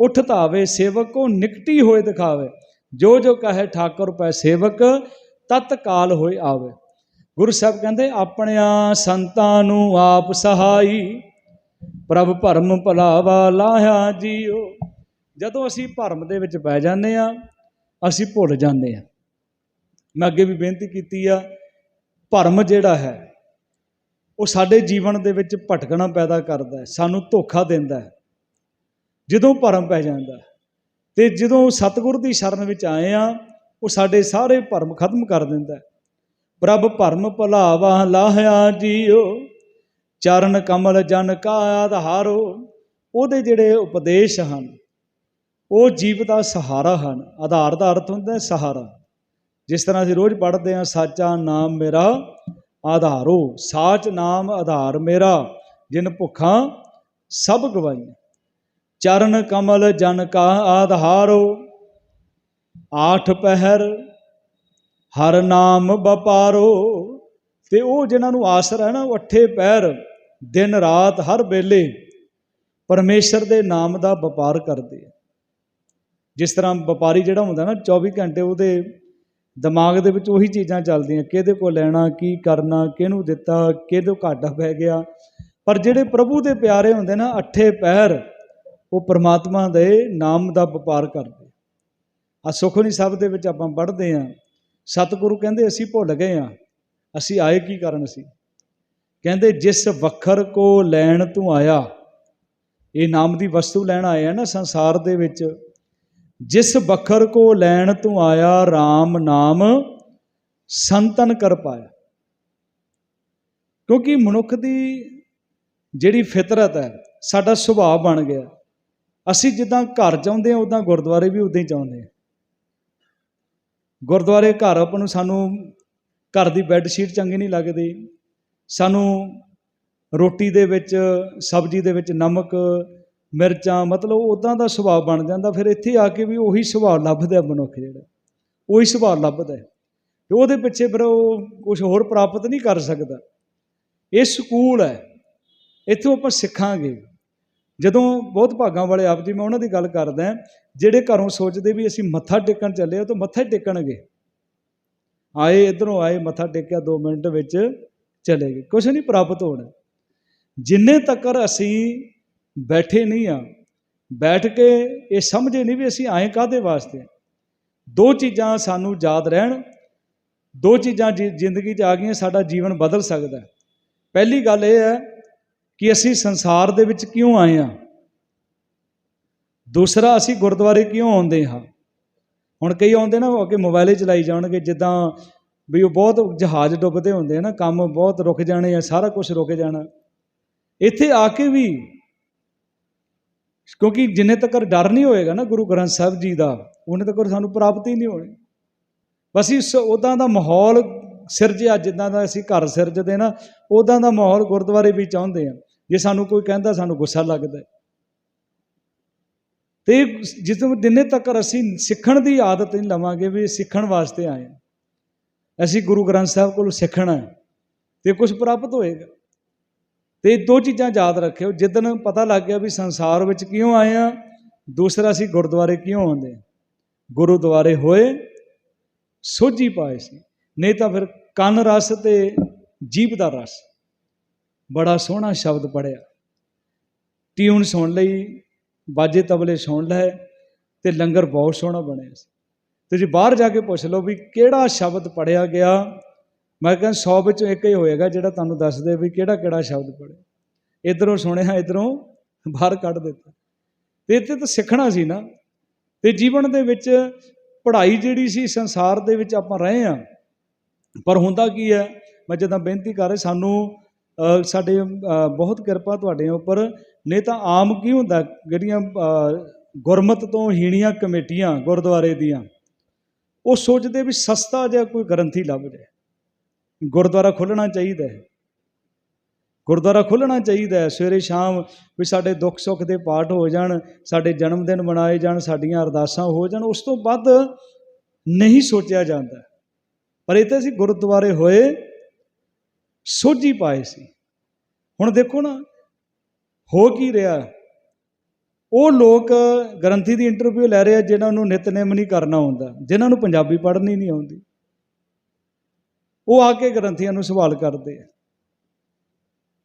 ਉਠ ਧਾਵੇ। ਸੇਵਕ ਕੋ ਨਿਕਟੀ ਹੋਏ ਦਿਖਾਵੇ। ਜੋ ਜੋ ਕਹੇ ਠਾਕੁਰ ਪੈ ਸੇਵਕ, ਤਤਕਾਲ ਹੋਏ ਆਵੇ। ਗੁਰੂ ਸਾਹਿਬ ਕਹਿੰਦੇ ਆਪਣਿਆਂ ਸੰਤਾਂ ਨੂੰ ਆਪ ਸਹਾਈ ਪ੍ਰਭ ਭਰਮ ਭਲਾਵਾ ਲਾਹਿਆ ਜੀਓ। ਜਦੋਂ ਅਸੀਂ ਭਰਮ ਦੇ ਵਿੱਚ ਪੈ ਜਾਂਦੇ ਆ ਅਸੀਂ ਭੁੱਲ ਜਾਂਦੇ ਆ ਮੈਂ ਅੱਗੇ ਵੀ ਬੇਨਤੀ ਕੀਤੀ ਆ ਭਰਮ ਜਿਹੜਾ ਹੈ ਉਹ ਸਾਡੇ ਜੀਵਨ ਦੇ ਵਿੱਚ ਭਟਕਣਾ ਪੈਦਾ ਕਰਦਾ ਹੈ ਸਾਨੂੰ ਧੋਖਾ ਦਿੰਦਾ ਹੈ। ਜਦੋਂ ਭਰਮ ਪੈ ਜਾਂਦਾ ਹੈ, ਤੇ ਜਦੋਂ ਸਤਿਗੁਰ ਦੀ ਸ਼ਰਨ ਵਿੱਚ ਆਏ ਆ ਉਹ ਸਾਡੇ ਸਾਰੇ ਭਰਮ ਖਤਮ ਕਰ ਦਿੰਦਾ ਹੈ। ਪ੍ਰਭ ਭਰਮ ਭੁਲਾਵਾ ਲਾਹਿਆ ਜੀਓ, ਚਰਨ ਕਮਲ ਜਨ ਕਾ ਆਧਾਰੋ। ਉਹਦੇ ਜਿਹੜੇ ਉਪਦੇਸ਼ ਹਨ, ਉਹ ਜੀਵ ਦਾ ਸਹਾਰਾ ਹਨ। ਆਧਾਰ ਦਾ ਅਰਥ ਹੁੰਦਾ ਹੈ ਸਹਾਰਾ। ਜਿਸ ਤਰ੍ਹਾਂ ਅਸੀਂ ਰੋਜ਼ ਪੜ੍ਹਦੇ ਹਾਂ, ਸਾਚਾ ਨਾਮ ਮੇਰਾ ਆਧਾਰੋ, ਸਾਚ ਨਾਮ ਆਧਾਰ ਮੇਰਾ, ਜਿਨ ਭੁੱਖਾਂ ਸਭ ਗਵਾਈਆਂ। ਚਰਨ ਕਮਲ ਜਨ ਕਾ ਆਧਾਰੋ, ਆਠ ਪਹਿਰ ਹਰ ਨਾਮ ਵਪਾਰੋ, ਤੇ ਉਹ ਜਿਨ੍ਹਾਂ ਨੂੰ ਆਸਰਾ ਹੈ ਨਾ ਉਹ ਅੱਠੇ ਪੈਰ, ਦਿਨ ਰਾਤ ਹਰ ਵੇਲੇ ਪਰਮੇਸ਼ਰ ਦੇ ਨਾਮ ਦਾ ਵਪਾਰ ਕਰਦੇ ਆ। ਜਿਸ ਤਰ੍ਹਾਂ ਵਪਾਰੀ ਜਿਹੜਾ ਹੁੰਦਾ ਨਾ 24 ਘੰਟੇ ਉਹਦੇ ਦਿਮਾਗ ਦੇ ਵਿੱਚ ਉਹੀ ਚੀਜ਼ਾਂ ਚੱਲਦੀਆਂ, ਕਿਹਦੇ ਕੋਲ ਲੈਣਾ, ਕੀ ਕਰਨਾ, ਕਿਹਨੂੰ ਦਿੱਤਾ, ਕਿਹਦੇ ਘਾਟਾ ਪੈ ਗਿਆ। ਪਰ ਜਿਹੜੇ ਪ੍ਰਭੂ ਦੇ ਪਿਆਰੇ ਹੁੰਦੇ ਨਾ, ਅੱਠੇ ਪੈਰ, ਉਹ ਪ੍ਰਮਾਤਮਾ ਦੇ ਨਾਮ ਦਾ ਵਪਾਰ ਕਰਦੇ ਆ। ਸੁਖਨੀ ਸਾਹਿਬ ਦੇ ਵਿੱਚ ਆਪਾਂ ਪੜ੍ਹਦੇ ਆ ਸਤਿਗੁਰੂ ਕਹਿੰਦੇ ਅਸੀਂ ਭੁੱਲ ਗਏ ਆ ਅਸੀਂ ਆਏ ਕੀ ਕਰਨ ਸੀ? ਕਹਿੰਦੇ ਜਿਸ ਵਖਰ ਕੋ ਲੈਣ ਤੂੰ ਆਇਆ, ਇਹ ਨਾਮ ਦੀ ਵਸਤੂ ਲੈਣ ਆਏ ਆਇਆ ਨਾ ਸੰਸਾਰ ਦੇ ਵਿੱਚ। ਜਿਸ ਵਖਰ ਕੋ ਲੈਣ ਤੂੰ ਆਇਆ RAM ਨਾਮ ਸੰਤਨ ਕਰ ਪਾਇਆ। ਕਿਉਂਕਿ ਮਨੁੱਖ ਦੀ ਜਿਹੜੀ ਫਿਤਰਤ ਹੈ, ਸਾਡਾ ਸੁਭਾਅ ਬਣ ਗਿਆ। ਅਸੀਂ ਜਿੱਦਾਂ ਘਰ ਚਾਹੁੰਦੇ ਹਾਂ ਉਦਾਂ ਗੁਰਦੁਆਰੇ ਵੀ ਉਦਾਂ ਹੀ ਚਾਹੁੰਦੇ ਹਾਂ। ਗੁਰਦੁਆਰੇ ਘਰ ਆਪਾਂ ਨੂੰ ਸਾਨੂੰ ਘਰ ਦੀ ਬੈੱਡ ਸ਼ੀਟ ਚੰਗੀ ਨਹੀਂ ਲੱਗਦੀ। ਸਾਨੂੰ ਰੋਟੀ ਦੇ ਵਿੱਚ, ਸਬਜ਼ੀ ਦੇ ਵਿੱਚ ਨਮਕ, ਮਿਰਚਾਂ, ਮਤਲਬ ਉਦਾਂ ਦਾ ਸੁਭਾਅ ਬਣ ਜਾਂਦਾ। ਫਿਰ ਇੱਥੇ ਆ ਕੇ ਵੀ ਉਹੀ ਸੁਭਾਅ ਲੱਭਦਾ ਮਨੁੱਖ ਜਿਹੜਾ। ਉਹੀ ਸੁਭਾਅ ਲੱਭਦਾ ਹੈ। ਤੇ ਉਹਦੇ ਪਿੱਛੇ ਫਿਰ ਉਹ ਕੁਝ ਹੋਰ ਪ੍ਰਾਪਤ ਨਹੀਂ ਕਰ ਸਕਦਾ। ਇਹ ਸਕੂਲ ਹੈ। ਇੱਥੋਂ ਆਪਾਂ ਸਿੱਖਾਂਗੇ। ਜਦੋਂ ਬਹੁਤ ਭਾਗਾਂ ਵਾਲੇ ਆਪ ਜੀ, ਮੈਂ ਉਹਨਾਂ ਦੀ ਗੱਲ ਕਰਦਾ ਜਿਹੜੇ ਘਰੋਂ ਸੋਚਦੇ ਵੀ ਅਸੀਂ ਮੱਥਾ ਟੇਕਣ ਚੱਲੇ ਆ ਤਾਂ ਮੱਥਾ ਹੀ ਟੇਕਣਗੇ। ਆਏ ਇਧਰੋਂ ਆਏ, ਮੱਥਾ ਟੇਕਿਆ 2 ਮਿੰਟ ਵਿੱਚ ਚਲੇ ਗਏ। ਕੁਝ ਨਹੀਂ ਪ੍ਰਾਪਤ ਹੋਣਾ। ਜਿੰਨੇ ਤੱਕਰ ਅਸੀਂ ਬੈਠੇ ਨਹੀਂ ਆ ਬੈਠ ਕੇ ਇਹ ਸਮਝੇ ਨਹੀਂ ਵੀ ਅਸੀਂ ਆਏ ਕਾਦੇ ਵਾਸਤੇ। ਦੋ ਚੀਜ਼ਾਂ ਸਾਨੂੰ ਯਾਦ ਰਹਿਣ, ਦੋ ਚੀਜ਼ਾਂ ਜੀ- ਜ਼ਿੰਦਗੀ 'ਚ ਆ ਗਈਆਂ, ਸਾਡਾ ਜੀਵਨ ਬਦਲ ਸਕਦਾ। ਪਹਿਲੀ ਗੱਲ ਇਹ ਹੈ ਕਿ ਅਸੀਂ ਸੰਸਾਰ ਦੇ ਵਿੱਚ ਕਿਉਂ ਆਏ ਆ ਦੂਸਰਾ, ਅਸੀਂ ਗੁਰਦੁਆਰੇ ਕਿਉਂ ਆਉਂਦੇ ਹਾਂ? ਹੁਣ ਕਈ ਆਉਂਦੇ ਨਾ, ਉਹ ਅੱਗੇ ਮੋਬਾਈਲੇ ਚਲਾਈ ਜਾਣਗੇ, ਜਿੱਦਾਂ ਵੀ ਉਹ ਬਹੁਤ ਜਹਾਜ਼ ਡੁੱਬਦੇ ਹੁੰਦੇ ਆ ਨਾ, ਕੰਮ ਬਹੁਤ ਰੁਕ ਜਾਣੇ ਆ, ਸਾਰਾ ਕੁਝ ਰੁਕ ਜਾਣਾ। ਇੱਥੇ ਆ ਕੇ ਵੀ ਕਿਉਂਕਿ ਜਿੰਨੇ ਤੱਕ ਡਰ ਨਹੀਂ ਹੋਏਗਾ ਨਾ ਗੁਰੂ ਗ੍ਰੰਥ ਸਾਹਿਬ ਜੀ ਦਾ, ਉਹਨੇ ਤੱਕ ਸਾਨੂੰ ਪ੍ਰਾਪਤੀ ਨਹੀਂ ਹੋਣੀ। ਬਸ ਇਸ ਉਦਾਂ ਦਾ ਮਾਹੌਲ ਸਿਰਜਿਆ, ਜਿੱਦਾਂ ਦਾ ਅਸੀਂ ਘਰ ਸਿਰਜਦੇ ਨਾ ਉਦਾਂ ਦਾ ਮਾਹੌਲ ਗੁਰਦੁਆਰੇ ਵੀ ਚਾਹੁੰਦੇ ਆ। ਜੇ ਸਾਨੂੰ ਕੋਈ ਕਹਿੰਦਾ, ਸਾਨੂੰ ਗੁੱਸਾ ਲੱਗਦਾ ਤੇ ਜਿਸ ਦਿਨੇ ਤੱਕ ਅਸੀਂ ਸਿੱਖਣ ਦੀ ਆਦਤ ਨਹੀਂ ਲਵਾਂਗੇ ਵੀ ਸਿੱਖਣ ਵਾਸਤੇ ਆਏ ਅਸੀਂ ਗੁਰੂ ਗ੍ਰੰਥ ਸਾਹਿਬ ਕੋਲੋਂ ਸਿੱਖਣਾ ਹੈ ਤੇ ਕੁਝ ਪ੍ਰਾਪਤ ਹੋਏਗਾ। ਤੇ ਇਹ ਦੋ ਚੀਜ਼ਾਂ ਯਾਦ ਰੱਖਿਓ। ਜਿੱਦਨ ਪਤਾ ਲੱਗ ਗਿਆ ਵੀ ਸੰਸਾਰ ਵਿੱਚ ਕਿਉਂ ਆਏ ਆ ਦੂਸਰਾ ਅਸੀਂ ਗੁਰਦੁਆਰੇ ਕਿਉਂ ਆਉਂਦੇ ਹਾਂ। ਗੁਰਦੁਆਰੇ ਹੋਏ, ਸੋਝੀ ਪਾਏ ਸੀ। ਨਹੀਂ ਤਾਂ ਫਿਰ ਕੰਨ ਰਸ ਤੇ ਜੀਭ ਦਾ ਰਸ। ਬੜਾ ਸੋਹਣਾ ਸ਼ਬਦ ਪੜਿਆ ਟਿਊਨ ਸੁਣ ਲਈ, ਬਾਜੇ ਤਬਲੇ ਸੁਣ ਲਏ ਤੇ ਲੰਗਰ ਬਹੁਤ ਸੋਹਣਾ ਬਣਿਆ ਸੀ। ਤੇ ਜੇ ਬਾਹਰ ਜਾ ਕੇ ਪੁੱਛ ਲਓ ਵੀ ਕਿਹੜਾ ਸ਼ਬਦ ਪੜਿਆ ਗਿਆ? ਮੈਂ ਕਹਿੰਦਾ 100 ਵਿੱਚੋਂ ਇੱਕ ਹੀ ਹੋਏਗਾ ਜਿਹੜਾ ਤੁਹਾਨੂੰ ਦੱਸ ਦੇ ਵੀ ਕਿਹੜਾ ਕਿਹੜਾ ਸ਼ਬਦ ਪੜਿਆ ਇਧਰੋਂ ਸੁਣਿਆ, ਇਧਰੋਂ ਬਾਹਰ ਕੱਢ ਦਿੱਤਾ। ਤੇ ਇੱਥੇ ਤਾਂ ਸਿੱਖਣਾ ਸੀ ਨਾ। ਤੇ ਜੀਵਨ ਦੇ ਵਿੱਚ ਪੜ੍ਹਾਈ ਜਿਹੜੀ ਸੀ, ਸੰਸਾਰ ਦੇ ਵਿੱਚ ਆਪਾਂ ਰਹੇ ਆ ਪਰ ਹੁੰਦਾ ਕੀ ਹੈ, ਮੈਂ ਜਦੋਂ ਬੇਨਤੀ ਕਰ ਰਿਹਾ, ਸਾਨੂੰ ਸਾਡੇ ਬਹੁਤ ਕਿਰਪਾ ਤੁਹਾਡੇ ਉੱਪਰ। ਨਹੀਂ ਤਾਂ ਆਮ ਕੀ ਹੁੰਦਾ, ਜਿਹੜੀਆਂ ਗੁਰਮਤ ਤੋਂ ਹੀਣੀਆਂ ਕਮੇਟੀਆਂ ਗੁਰਦੁਆਰੇ ਦੀਆਂ, ਉਹ ਸੋਚਦੇ ਵੀ ਸਸਤਾ ਜਿਹਾ ਕੋਈ ਗ੍ਰੰਥੀ ਲੱਭ ਜਾਏ। ਗੁਰਦੁਆਰਾ ਖੋਲ੍ਹਣਾ ਚਾਹੀਦਾ ਹੈ। ਗੁਰਦੁਆਰਾ ਖੋਲ੍ਹਣਾ ਚਾਹੀਦਾ ਹੈ। ਸਵੇਰੇ ਸ਼ਾਮ ਵੀ ਸਾਡੇ ਦੁੱਖ ਸੁੱਖ ਦੇ ਪਾਠ ਹੋ ਜਾਣ, ਸਾਡੇ ਜਨਮ ਦਿਨ ਮਨਾਏ ਜਾਣ, ਸਾਡੀਆਂ ਅਰਦਾਸਾਂ ਹੋ ਜਾਣ, ਉਸ ਤੋਂ ਵੱਧ ਨਹੀਂ ਸੋਚਿਆ ਜਾਂਦਾ। ਪਰ ਇਹ ਤਾਂ ਅਸੀਂ ਗੁਰਦੁਆਰੇ ਹੋਏ ਸੋਝੀ ਪਾਏ ਸੀ। ਹੁਣ ਦੇਖੋ ਨਾ, ਹੋ ਕੀ ਰਿਹਾ? ਉਹ ਲੋਕ ਗ੍ਰੰਥੀ ਦੀ ਇੰਟਰਵਿਊ ਲੈ ਰਹੇ ਆ ਜਿਹਨਾਂ ਨੂੰ ਨਿਤਨੇਮ ਨਹੀਂ ਕਰਨਾ ਆਉਂਦਾ, ਜਿਨ੍ਹਾਂ ਨੂੰ ਪੰਜਾਬੀ ਪੜ੍ਹਨੀ ਨਹੀਂ ਆਉਂਦੀ। ਉਹ ਆ ਕੇ ਗ੍ਰੰਥੀਆਂ ਨੂੰ ਸਵਾਲ ਕਰਦੇ ਆ।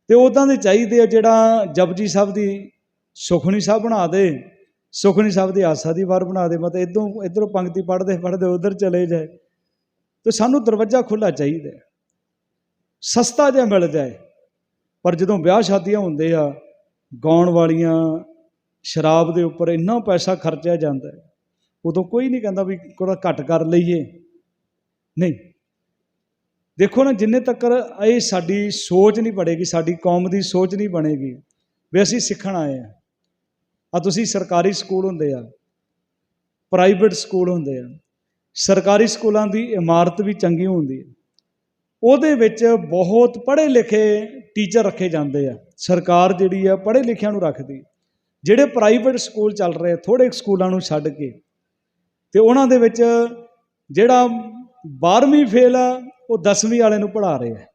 ਤੇ ਉਦਾਂ ਦੇ ਚਾਹੀਦੇ ਆ ਜਿਹੜਾ ਜਪਜੀ ਸਾਹਿਬ ਦੀ ਸੁਖਣੀ ਸਾਹਿਬ ਬਣਾ ਦੇ ਸੁਖਣੀ ਸਾਹਿਬ ਦੀ ਆਸਾ ਦੀ ਵਾਰ ਬਣਾ ਦੇ, ਮਤਲਬ ਇਦੋਂ ਇਧਰੋਂ ਪੰਕਤੀ ਪੜ੍ਹਦੇ ਪੜ੍ਹਦੇ ਉਧਰ ਚਲੇ ਜਾਏ। ਤੇ ਸਾਨੂੰ ਦਰਵਾਜ਼ਾ ਖੁੱਲਾ ਚਾਹੀਦਾ। ਸਸਤਾ ਜਿਹਾ ਮਿਲ ਜਾਏ ਪਰ ਜਦੋਂ ਵਿਆਹ ਸ਼ਾਦੀਆਂ ਹੁੰਦੇ ਆ, ਗਾਉਣ ਵਾਲੀਆਂ ਸ਼ਰਾਬ ਦੇ ਉੱਪਰ ਇੰਨਾ ਪੈਸਾ ਖਰਚਿਆ ਜਾਂਦਾ ਹੈ, ਉਦੋਂ ਕੋਈ ਨਹੀਂ ਕਹਿੰਦਾ ਵੀ ਥੋੜਾ ਘੱਟ ਕਰ ਲਈਏ। ਨਹੀਂ। ਦੇਖੋ ਨਾ, ਜਿੰਨੇ ਤੱਕ ਇਹ ਸਾਡੀ ਸੋਚ ਨਹੀਂ ਬਣੇਗੀ, ਸਾਡੀ ਕੌਮ ਦੀ ਸੋਚ ਨਹੀਂ ਬਣੇਗੀ, ਵੀ ਅਸੀਂ ਸਿੱਖਣ ਆਏ ਆ ਆ ਤੁਸੀਂ ਸਰਕਾਰੀ ਸਕੂਲ ਹੁੰਦੇ ਆ, ਪ੍ਰਾਈਵੇਟ ਸਕੂਲ ਹੁੰਦੇ ਆ, ਸਰਕਾਰੀ ਸਕੂਲਾਂ ਦੀ ਇਮਾਰਤ ਵੀ ਚੰਗੀ ਹੁੰਦੀ ਹੈ। ਉਹਦੇ ਵਿੱਚ ਬਹੁਤ ਪੜ੍ਹੇ ਲਿਖੇ ਟੀਚਰ ਰੱਖੇ ਜਾਂਦੇ ਆ। ਸਰਕਾਰ ਜਿਹੜੀ ਆ ਪੜ੍ਹੇ ਲਿਖਿਆਂ ਨੂੰ ਰੱਖਦੀ। ਜਿਹੜੇ ਪ੍ਰਾਈਵੇਟ ਸਕੂਲ ਚੱਲ ਰਹੇ ਥੋੜੇ ਸਕੂਲਾਂ ਨੂੰ ਛੱਡ ਕੇ। ਤੇ ਉਹਨਾਂ ਦੇ ਵਿੱਚ ਜਿਹੜਾ 12ਵੀਂ ਫੇਲ ਆ, ਉਹ 10ਵੀਂ ਵਾਲੇ ਨੂੰ ਪੜ੍ਹਾ ਰਹੇ ਆ।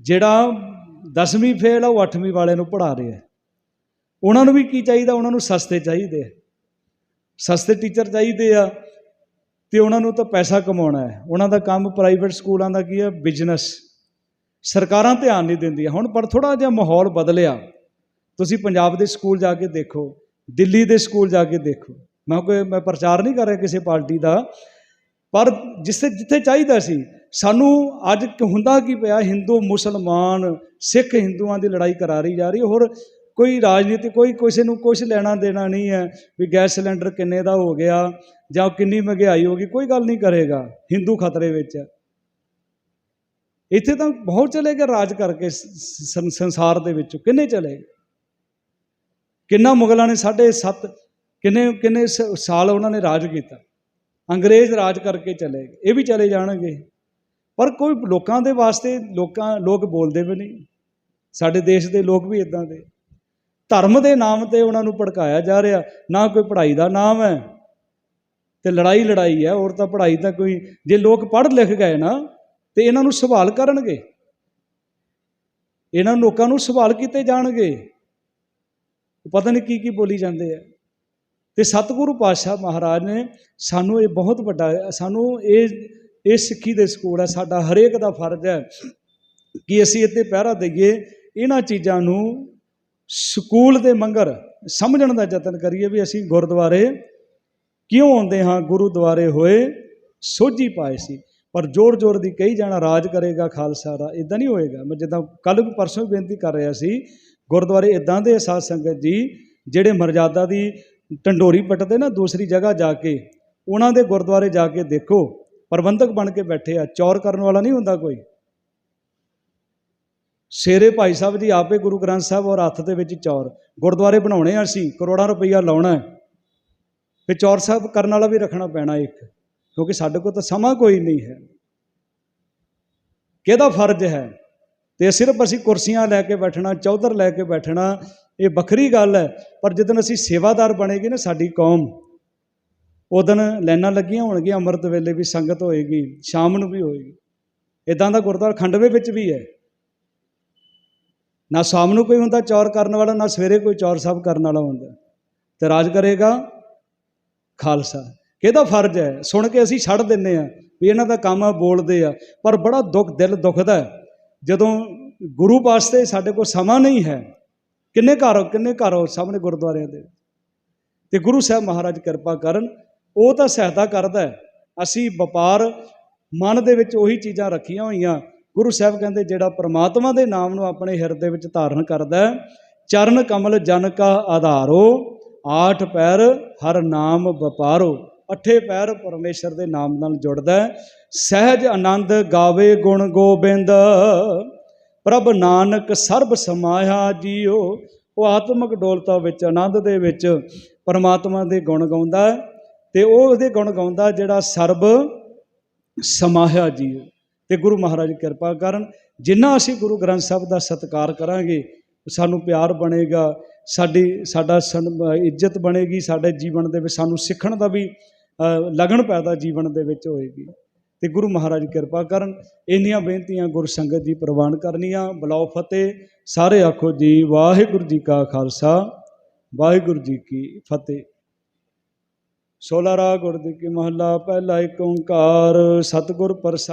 ਜਿਹੜਾ 10ਵੀਂ ਫੇਲ ਆ, ਉਹ 8ਵੀਂ ਵਾਲੇ ਨੂੰ ਪੜ੍ਹਾ ਰਹੇ ਆ। ਉਹਨਾਂ ਨੂੰ ਵੀ ਕੀ ਚਾਹੀਦਾ? ਉਹਨਾਂ ਨੂੰ ਸਸਤੇ ਚਾਹੀਦੇ ਆ। ਸਸਤੇ ਟੀਚਰ ਚਾਹੀਦੇ ਆ। ਤੇ ਉਹਨਾਂ ਨੂੰ ਤਾਂ ਪੈਸਾ ਕਮਾਉਣਾ ਹੈ। ਉਹਨਾਂ ਦਾ ਕੰਮ ਪ੍ਰਾਈਵੇਟ ਸਕੂਲਾਂ ਦਾ ਕੀ ਹੈ? ਬਿਜ਼ਨਸ ਸਰਕਾਰਾਂ ਧਿਆਨ ਨਹੀਂ ਦਿੰਦੀਆਂ। ਹੁਣ ਪਰ ਥੋੜਾ ਜਿਹਾ ਮਾਹੌਲ ਬਦਲਿਆ। ਤੁਸੀਂ ਪੰਜਾਬ ਦੇ ਸਕੂਲ ਜਾ ਕੇ ਦੇਖੋ, ਦਿੱਲੀ ਦੇ ਸਕੂਲ ਜਾ ਕੇ ਦੇਖੋ। ਮੈਂ ਕੋਈ, ਮੈਂ ਪ੍ਰਚਾਰ ਨਹੀਂ ਕਰ ਰਿਹਾ ਕਿਸੇ ਪਾਰਟੀ ਦਾ। ਪਰ ਜਿੱਥੇ ਜਿੱਥੇ ਚਾਹੀਦਾ ਸੀ, ਸਾਨੂੰ ਅੱਜ ਹੁੰਦਾ ਕੀ ਪਿਆ? ਹਿੰਦੂ, ਮੁਸਲਮਾਨ, ਸਿੱਖ ਹਿੰਦੂਆਂ ਦੀ ਲੜਾਈ ਕਰਾ ਰਹੀ ਜਾ ਰਹੀ ਹੋਰ ਕੋਈ ਰਾਜਨੀਤੀ, ਕੋਈ ਕਿਸੇ ਨੂੰ ਕੁਝ ਲੈਣਾ ਦੇਣਾ ਨਹੀਂ ਹੈ ਵੀ ਗੈਸ ਸਿਲੰਡਰ ਕਿੰਨੇ ਦਾ ਹੋ ਗਿਆ ਜਾਂ ਕਿੰਨੀ ਮਹਿੰਗਾਈ ਹੋ ਗਈ, ਕੋਈ ਗੱਲ ਨਹੀਂ ਕਰੇਗਾ ਹਿੰਦੂ ਖਤਰੇ ਵਿੱਚ। ਹੈ ਇੱਥੇ ਤਾਂ ਬਹੁਤ ਚਲੇ ਗਏ ਰਾਜ ਕਰਕੇ ਸੰਸਾਰ ਦੇ ਵਿੱਚ, ਕਿੰਨੇ ਚਲੇ ਕਿੰਨਾ ਮੁਗਲਾਂ ਨੇ ਸਾਢੇ ਸੱਤ, ਕਿੰਨੇ ਕਿੰਨੇ ਸ- ਸਾਲ ਉਹਨਾਂ ਨੇ ਰਾਜ ਕੀਤਾ? ਅੰਗਰੇਜ਼ ਰਾਜ ਕਰਕੇ ਚਲੇ ਗਏ, ਇਹ ਵੀ ਚਲੇ ਜਾਣਗੇ। ਪਰ ਕੋਈ ਲੋਕਾਂ ਦੇ ਵਾਸਤੇ ਲੋਕਾਂ, ਲੋਕ ਬੋਲਦੇ ਵੀ ਨਹੀਂ। ਸਾਡੇ ਦੇਸ਼ ਦੇ ਲੋਕ ਵੀ ਇਦਾਂ ਦੇ। ਧਰਮ ਦੇ ਨਾਮ ਤੇ ਉਹਨਾਂ ਨੂੰ ਭੜਕਾਇਆ ਜਾ ਰਿਹਾ, ਨਾ ਕੋਈ ਪੜ੍ਹਾਈ ਦਾ ਨਾਮ ਹੈ ਤੇ ਲੜਾਈ ਲੜਾਈ ਹੈ ਔਰ ਤਾਂ ਪੜ੍ਹਾਈ ਤਾਂ ਕੋਈ, ਜੇ ਲੋਕ ਪੜ੍ਹ ਲਿਖ ਗਏ ਨਾ, ਤੇ ਇਹਨਾਂ ਨੂੰ ਸਵਾਲ ਕਰਨਗੇ। ਇਹਨਾਂ ਲੋਕਾਂ ਨੂੰ ਸਵਾਲ ਕੀਤੇ ਜਾਣਗੇ। ਪਤਾ ਨਹੀਂ ਕੀ ਕੀ ਬੋਲੀ ਜਾਂਦੇ ਆ। ਤੇ ਸਤਿਗੁਰੂ ਪਾਤਸ਼ਾਹ ਮਹਾਰਾਜ ਨੇ ਸਾਨੂੰ ਇਹ ਬਹੁਤ ਵੱਡਾ, ਸਾਨੂੰ ਇਹ ਇਹ ਸਿੱਖੀ ਦੇ ਸਕੂਲ ਹੈ, ਸਾਡਾ ਹਰੇਕ ਦਾ ਫਰਜ਼ ਹੈ ਕਿ ਅਸੀਂ ਇੱਥੇ ਪਹਿਰਾ ਦਈਏ, ਇਹਨਾਂ ਚੀਜ਼ਾਂ ਨੂੰ ਸਕੂਲ ਦੇ ਮੰਗਰ ਸਮਝਣ ਦਾ ਯਤਨ ਕਰੀਏ ਵੀ ਅਸੀਂ ਗੁਰਦੁਆਰੇ ਕਿਉਂ ਆਉਂਦੇ ਹਾਂ? ਗੁਰਦੁਆਰੇ ਹੋਏ ਸੋਝੀ ਪਾਏ ਸੀ। ਪਰ ਜ਼ੋਰ ਜ਼ੋਰ ਦੀ ਕਹੀ ਜਾਣਾ ਰਾਜ ਕਰੇਗਾ ਖਾਲਸਾ ਦਾ ਇਦਾਂ ਨਹੀਂ ਹੋਏਗਾ। ਮੈਂ ਜਿੱਦਾਂ ਕੱਲ ਵੀ ਪਰਸੋਂ ਵੀ ਬੇਨਤੀ ਕਰ ਰਿਹਾ ਸੀ, ਗੁਰਦੁਆਰੇ ਇਦਾਂ ਦੇ ਸਾਧ ਸੰਗਤ ਜੀ, ਜਿਹੜੇ ਮਰਜ਼ਾਦਾ ਦੀ ਟੰਡੋਰੀ ਪੱਟਦੇ ਨਾ ਦੂਸਰੀ ਜਗ੍ਹਾ ਜਾ ਕੇ, ਉਹਨਾਂ ਦੇ ਗੁਰਦੁਆਰੇ ਜਾ ਕੇ ਦੇਖੋ, ਪ੍ਰਬੰਧਕ ਬਣ ਕੇ ਬੈਠੇ ਆ, ਚੌਰ ਕਰਨ ਵਾਲਾ ਨਹੀਂ ਹੁੰਦਾ ਕੋਈ। ਸ਼ੇਰੇ ਭਾਈ ਸਾਹਿਬ ਜੀ ਆਪੇ ਗੁਰੂ ਗ੍ਰੰਥ ਸਾਹਿਬ ਔਰ ਹੱਥ ਦੇ ਵਿੱਚ ਚੌਰ। ਗੁਰਦੁਆਰੇ ਬਣਾਉਣੇ ਆ ਅਸੀਂ, ਕਰੋੜਾਂ ਰੁਪਈਆ ਲਾਉਣਾ ਹੈ। ਤੇ ਚੌਰ ਸਾਹਿਬ ਕਰਨ ਵਾਲਾ ਵੀ ਰੱਖਣਾ ਪੈਣਾ ਇੱਕ, ਕਿਉਂਕਿ ਸਾਡੇ ਕੋਲ ਤਾਂ ਸਮਾਂ ਕੋਈ ਨਹੀਂ ਹੈ। ਕਿਹਦਾ ਫਰਜ਼ ਹੈ? ਤੇ ਸਿਰਫ ਅਸੀਂ ਕੁਰਸੀਆਂ ਲੈ ਕੇ ਬੈਠਣਾ, ਚੌਧਰ ਲੈ ਕੇ ਬੈਠਣਾ, ਇਹ ਵੱਖਰੀ ਗੱਲ ਹੈ। ਪਰ ਜਦੋਂ ਅਸੀਂ ਸੇਵਾਦਾਰ ਬਣੇਗੀ ਨਾ ਸਾਡੀ ਕੌਮ ਉਦੋਂ ਲਾਈਨਾਂ ਲੱਗੀਆਂ ਹੋਣਗੀਆਂ, ਅੰਮ੍ਰਿਤ ਵੇਲੇ ਵੀ ਸੰਗਤ ਹੋਏਗੀ, ਸ਼ਾਮ ਨੂੰ ਵੀ ਹੋਏਗੀ। ਇਦਾਂ ਦਾ ਗੁਰਦੁਆਰਾ ਖੰਡਵੇ ਵਿੱਚ ਵੀ ਹੈ। ਨਾ ਸ਼ਾਮ ਨੂੰ ਕੋਈ ਹੁੰਦਾ ਚੌਰ ਕਰਨ ਵਾਲਾ, ਨਾ ਸਵੇਰੇ ਕੋਈ ਚੌਰ ਸਾਹਿਬ ਕਰਨ ਵਾਲਾ ਹੁੰਦਾ। ਤੇ ਰਾਜ ਕਰੇਗਾ ਖਾਲਸਾ। ਕਿਹਦਾ ਫਰਜ਼ ਹੈ? ਸੁਣ ਕੇ ਅਸੀਂ ਛੱਡ ਦਿੰਨੇ ਆ ਵੀ ਇਹਨਾਂ ਦਾ ਕੰਮ ਆ, ਬੋਲਦੇ ਆ। ਪਰ ਬੜਾ ਦੁੱਖ, ਦਿਲ ਦੁਖਦਾ ਹੈ। ਜਦੋਂ ਗੁਰੂ ਵਾਸਤੇ ਸਾਡੇ ਕੋਲ ਸਮਾਂ ਨਹੀਂ ਹੈ, ਕਿੰਨੇ ਘਰ ਕਿੰਨੇ ਘਰ ਹੋ ਸਾਹਮਣੇ ਗੁਰਦੁਆਰਿਆਂ ਦੇ? ਤੇ ਗੁਰੂ ਸਾਹਿਬ ਮਹਾਰਾਜ ਕਿਰਪਾ ਕਰਨ, ਉਹ ਤਾਂ ਸਹਾਇਤਾ ਕਰਦਾ ਅਸੀਂ ਵਪਾਰ ਮਨ ਦੇ ਵਿੱਚ ਉਹੀ ਚੀਜ਼ਾਂ ਰੱਖੀਆਂ ਹੋਈਆਂ ਗੁਰੂ ਸਾਹਿਬ ਕਹਿੰਦੇ, ਜਿਹੜਾ ਪ੍ਰਮਾਤਮਾ ਦੇ ਨਾਮ ਨੂੰ ਆਪਣੇ ਹਿਰਦੇ ਵਿੱਚ ਧਾਰਨ ਕਰਦਾ ਚਰਨ ਕਮਲ ਜਨ ਕਾ ਆਧਾਰੋ, ਆਠ ਪੈਰ ਹਰ ਨਾਮ ਵਪਾਰੋ। ਅੱਠੇ ਪੈਰ ਪਰਮੇਸ਼ਰ ਦੇ ਨਾਮ ਨਾਲ ਜੁੜਦਾ ਸਹਿਜ ਆਨੰਦ ਗਾਵੇ ਗੁਣ ਗੋਬਿੰਦ, ਪ੍ਰਭ ਨਾਨਕ ਸਰਬ ਸਮਾਇਆ ਜੀਓ। ਉਹ ਆਤਮਿਕ ਡੋਲਤਾ ਵਿੱਚ, ਆਨੰਦ ਦੇ ਵਿੱਚ ਪਰਮਾਤਮਾ ਦੇ ਗੁਣ ਗਾਉਂਦਾ ਹੈ ਤੇ ਉਹ ਉਹਦੇ ਗੁਣ ਗਾਉਂਦਾ ਜਿਹੜਾ ਸਰਬ ਸਮਾਇਆ ਜੀਓ। ਤੇ ਗੁਰੂ ਮਹਾਰਾਜ ਕਿਰਪਾ ਕਰਨ ਜਿੰਨਾ ਅਸੀਂ ਗੁਰੂ ਗ੍ਰੰਥ ਸਾਹਿਬ ਦਾ ਸਤਿਕਾਰ ਕਰਾਂਗੇ, ਸਾਨੂੰ ਪਿਆਰ ਬਣੇਗਾ, ਸਾਡੀ, ਸਾਡਾ ਸਨ- ਇੱਜ਼ਤ ਬਣੇਗੀ, ਸਾਡੇ ਜੀਵਨ ਦੇ ਵਿੱਚ ਸਾਨੂੰ ਸਿੱਖਣ ਦਾ ਵੀ ਲਗਨ ਪੈਦਾ ਜੀਵਨ ਦੇ ਵਿੱਚ ਹੋਏਗੀ। ਤੇ ਗੁਰੂ ਮਹਾਰਾਜ ਕਿਰਪਾ ਕਰਨ ਇੰਨੀਆਂ ਬੇਨਤੀਆਂ ਗੁਰ ਸੰਗਤ ਜੀ ਪ੍ਰਵਾਨ ਕਰਨੀਆਂ। ਬਲਾਉ ਫਤਿਹ। ਸਾਰੇ ਆਖੋ ਜੀ, ਵਾਹਿਗੁਰੂ ਜੀ ਕਾ ਖਾਲਸਾ, ਵਾਹਿਗੁਰੂ ਜੀ ਕੀ ਫਤਿਹ। ਸੋਲਾਰਾ ਰਾਗ ਗੁਰਦੀ ਮਹੱਲਾ, ਪਹਿਲਾ ਏਕ ਓੰਕਾਰ, ਸਤਿਗੁਰ ਪ੍ਰਸਾਦ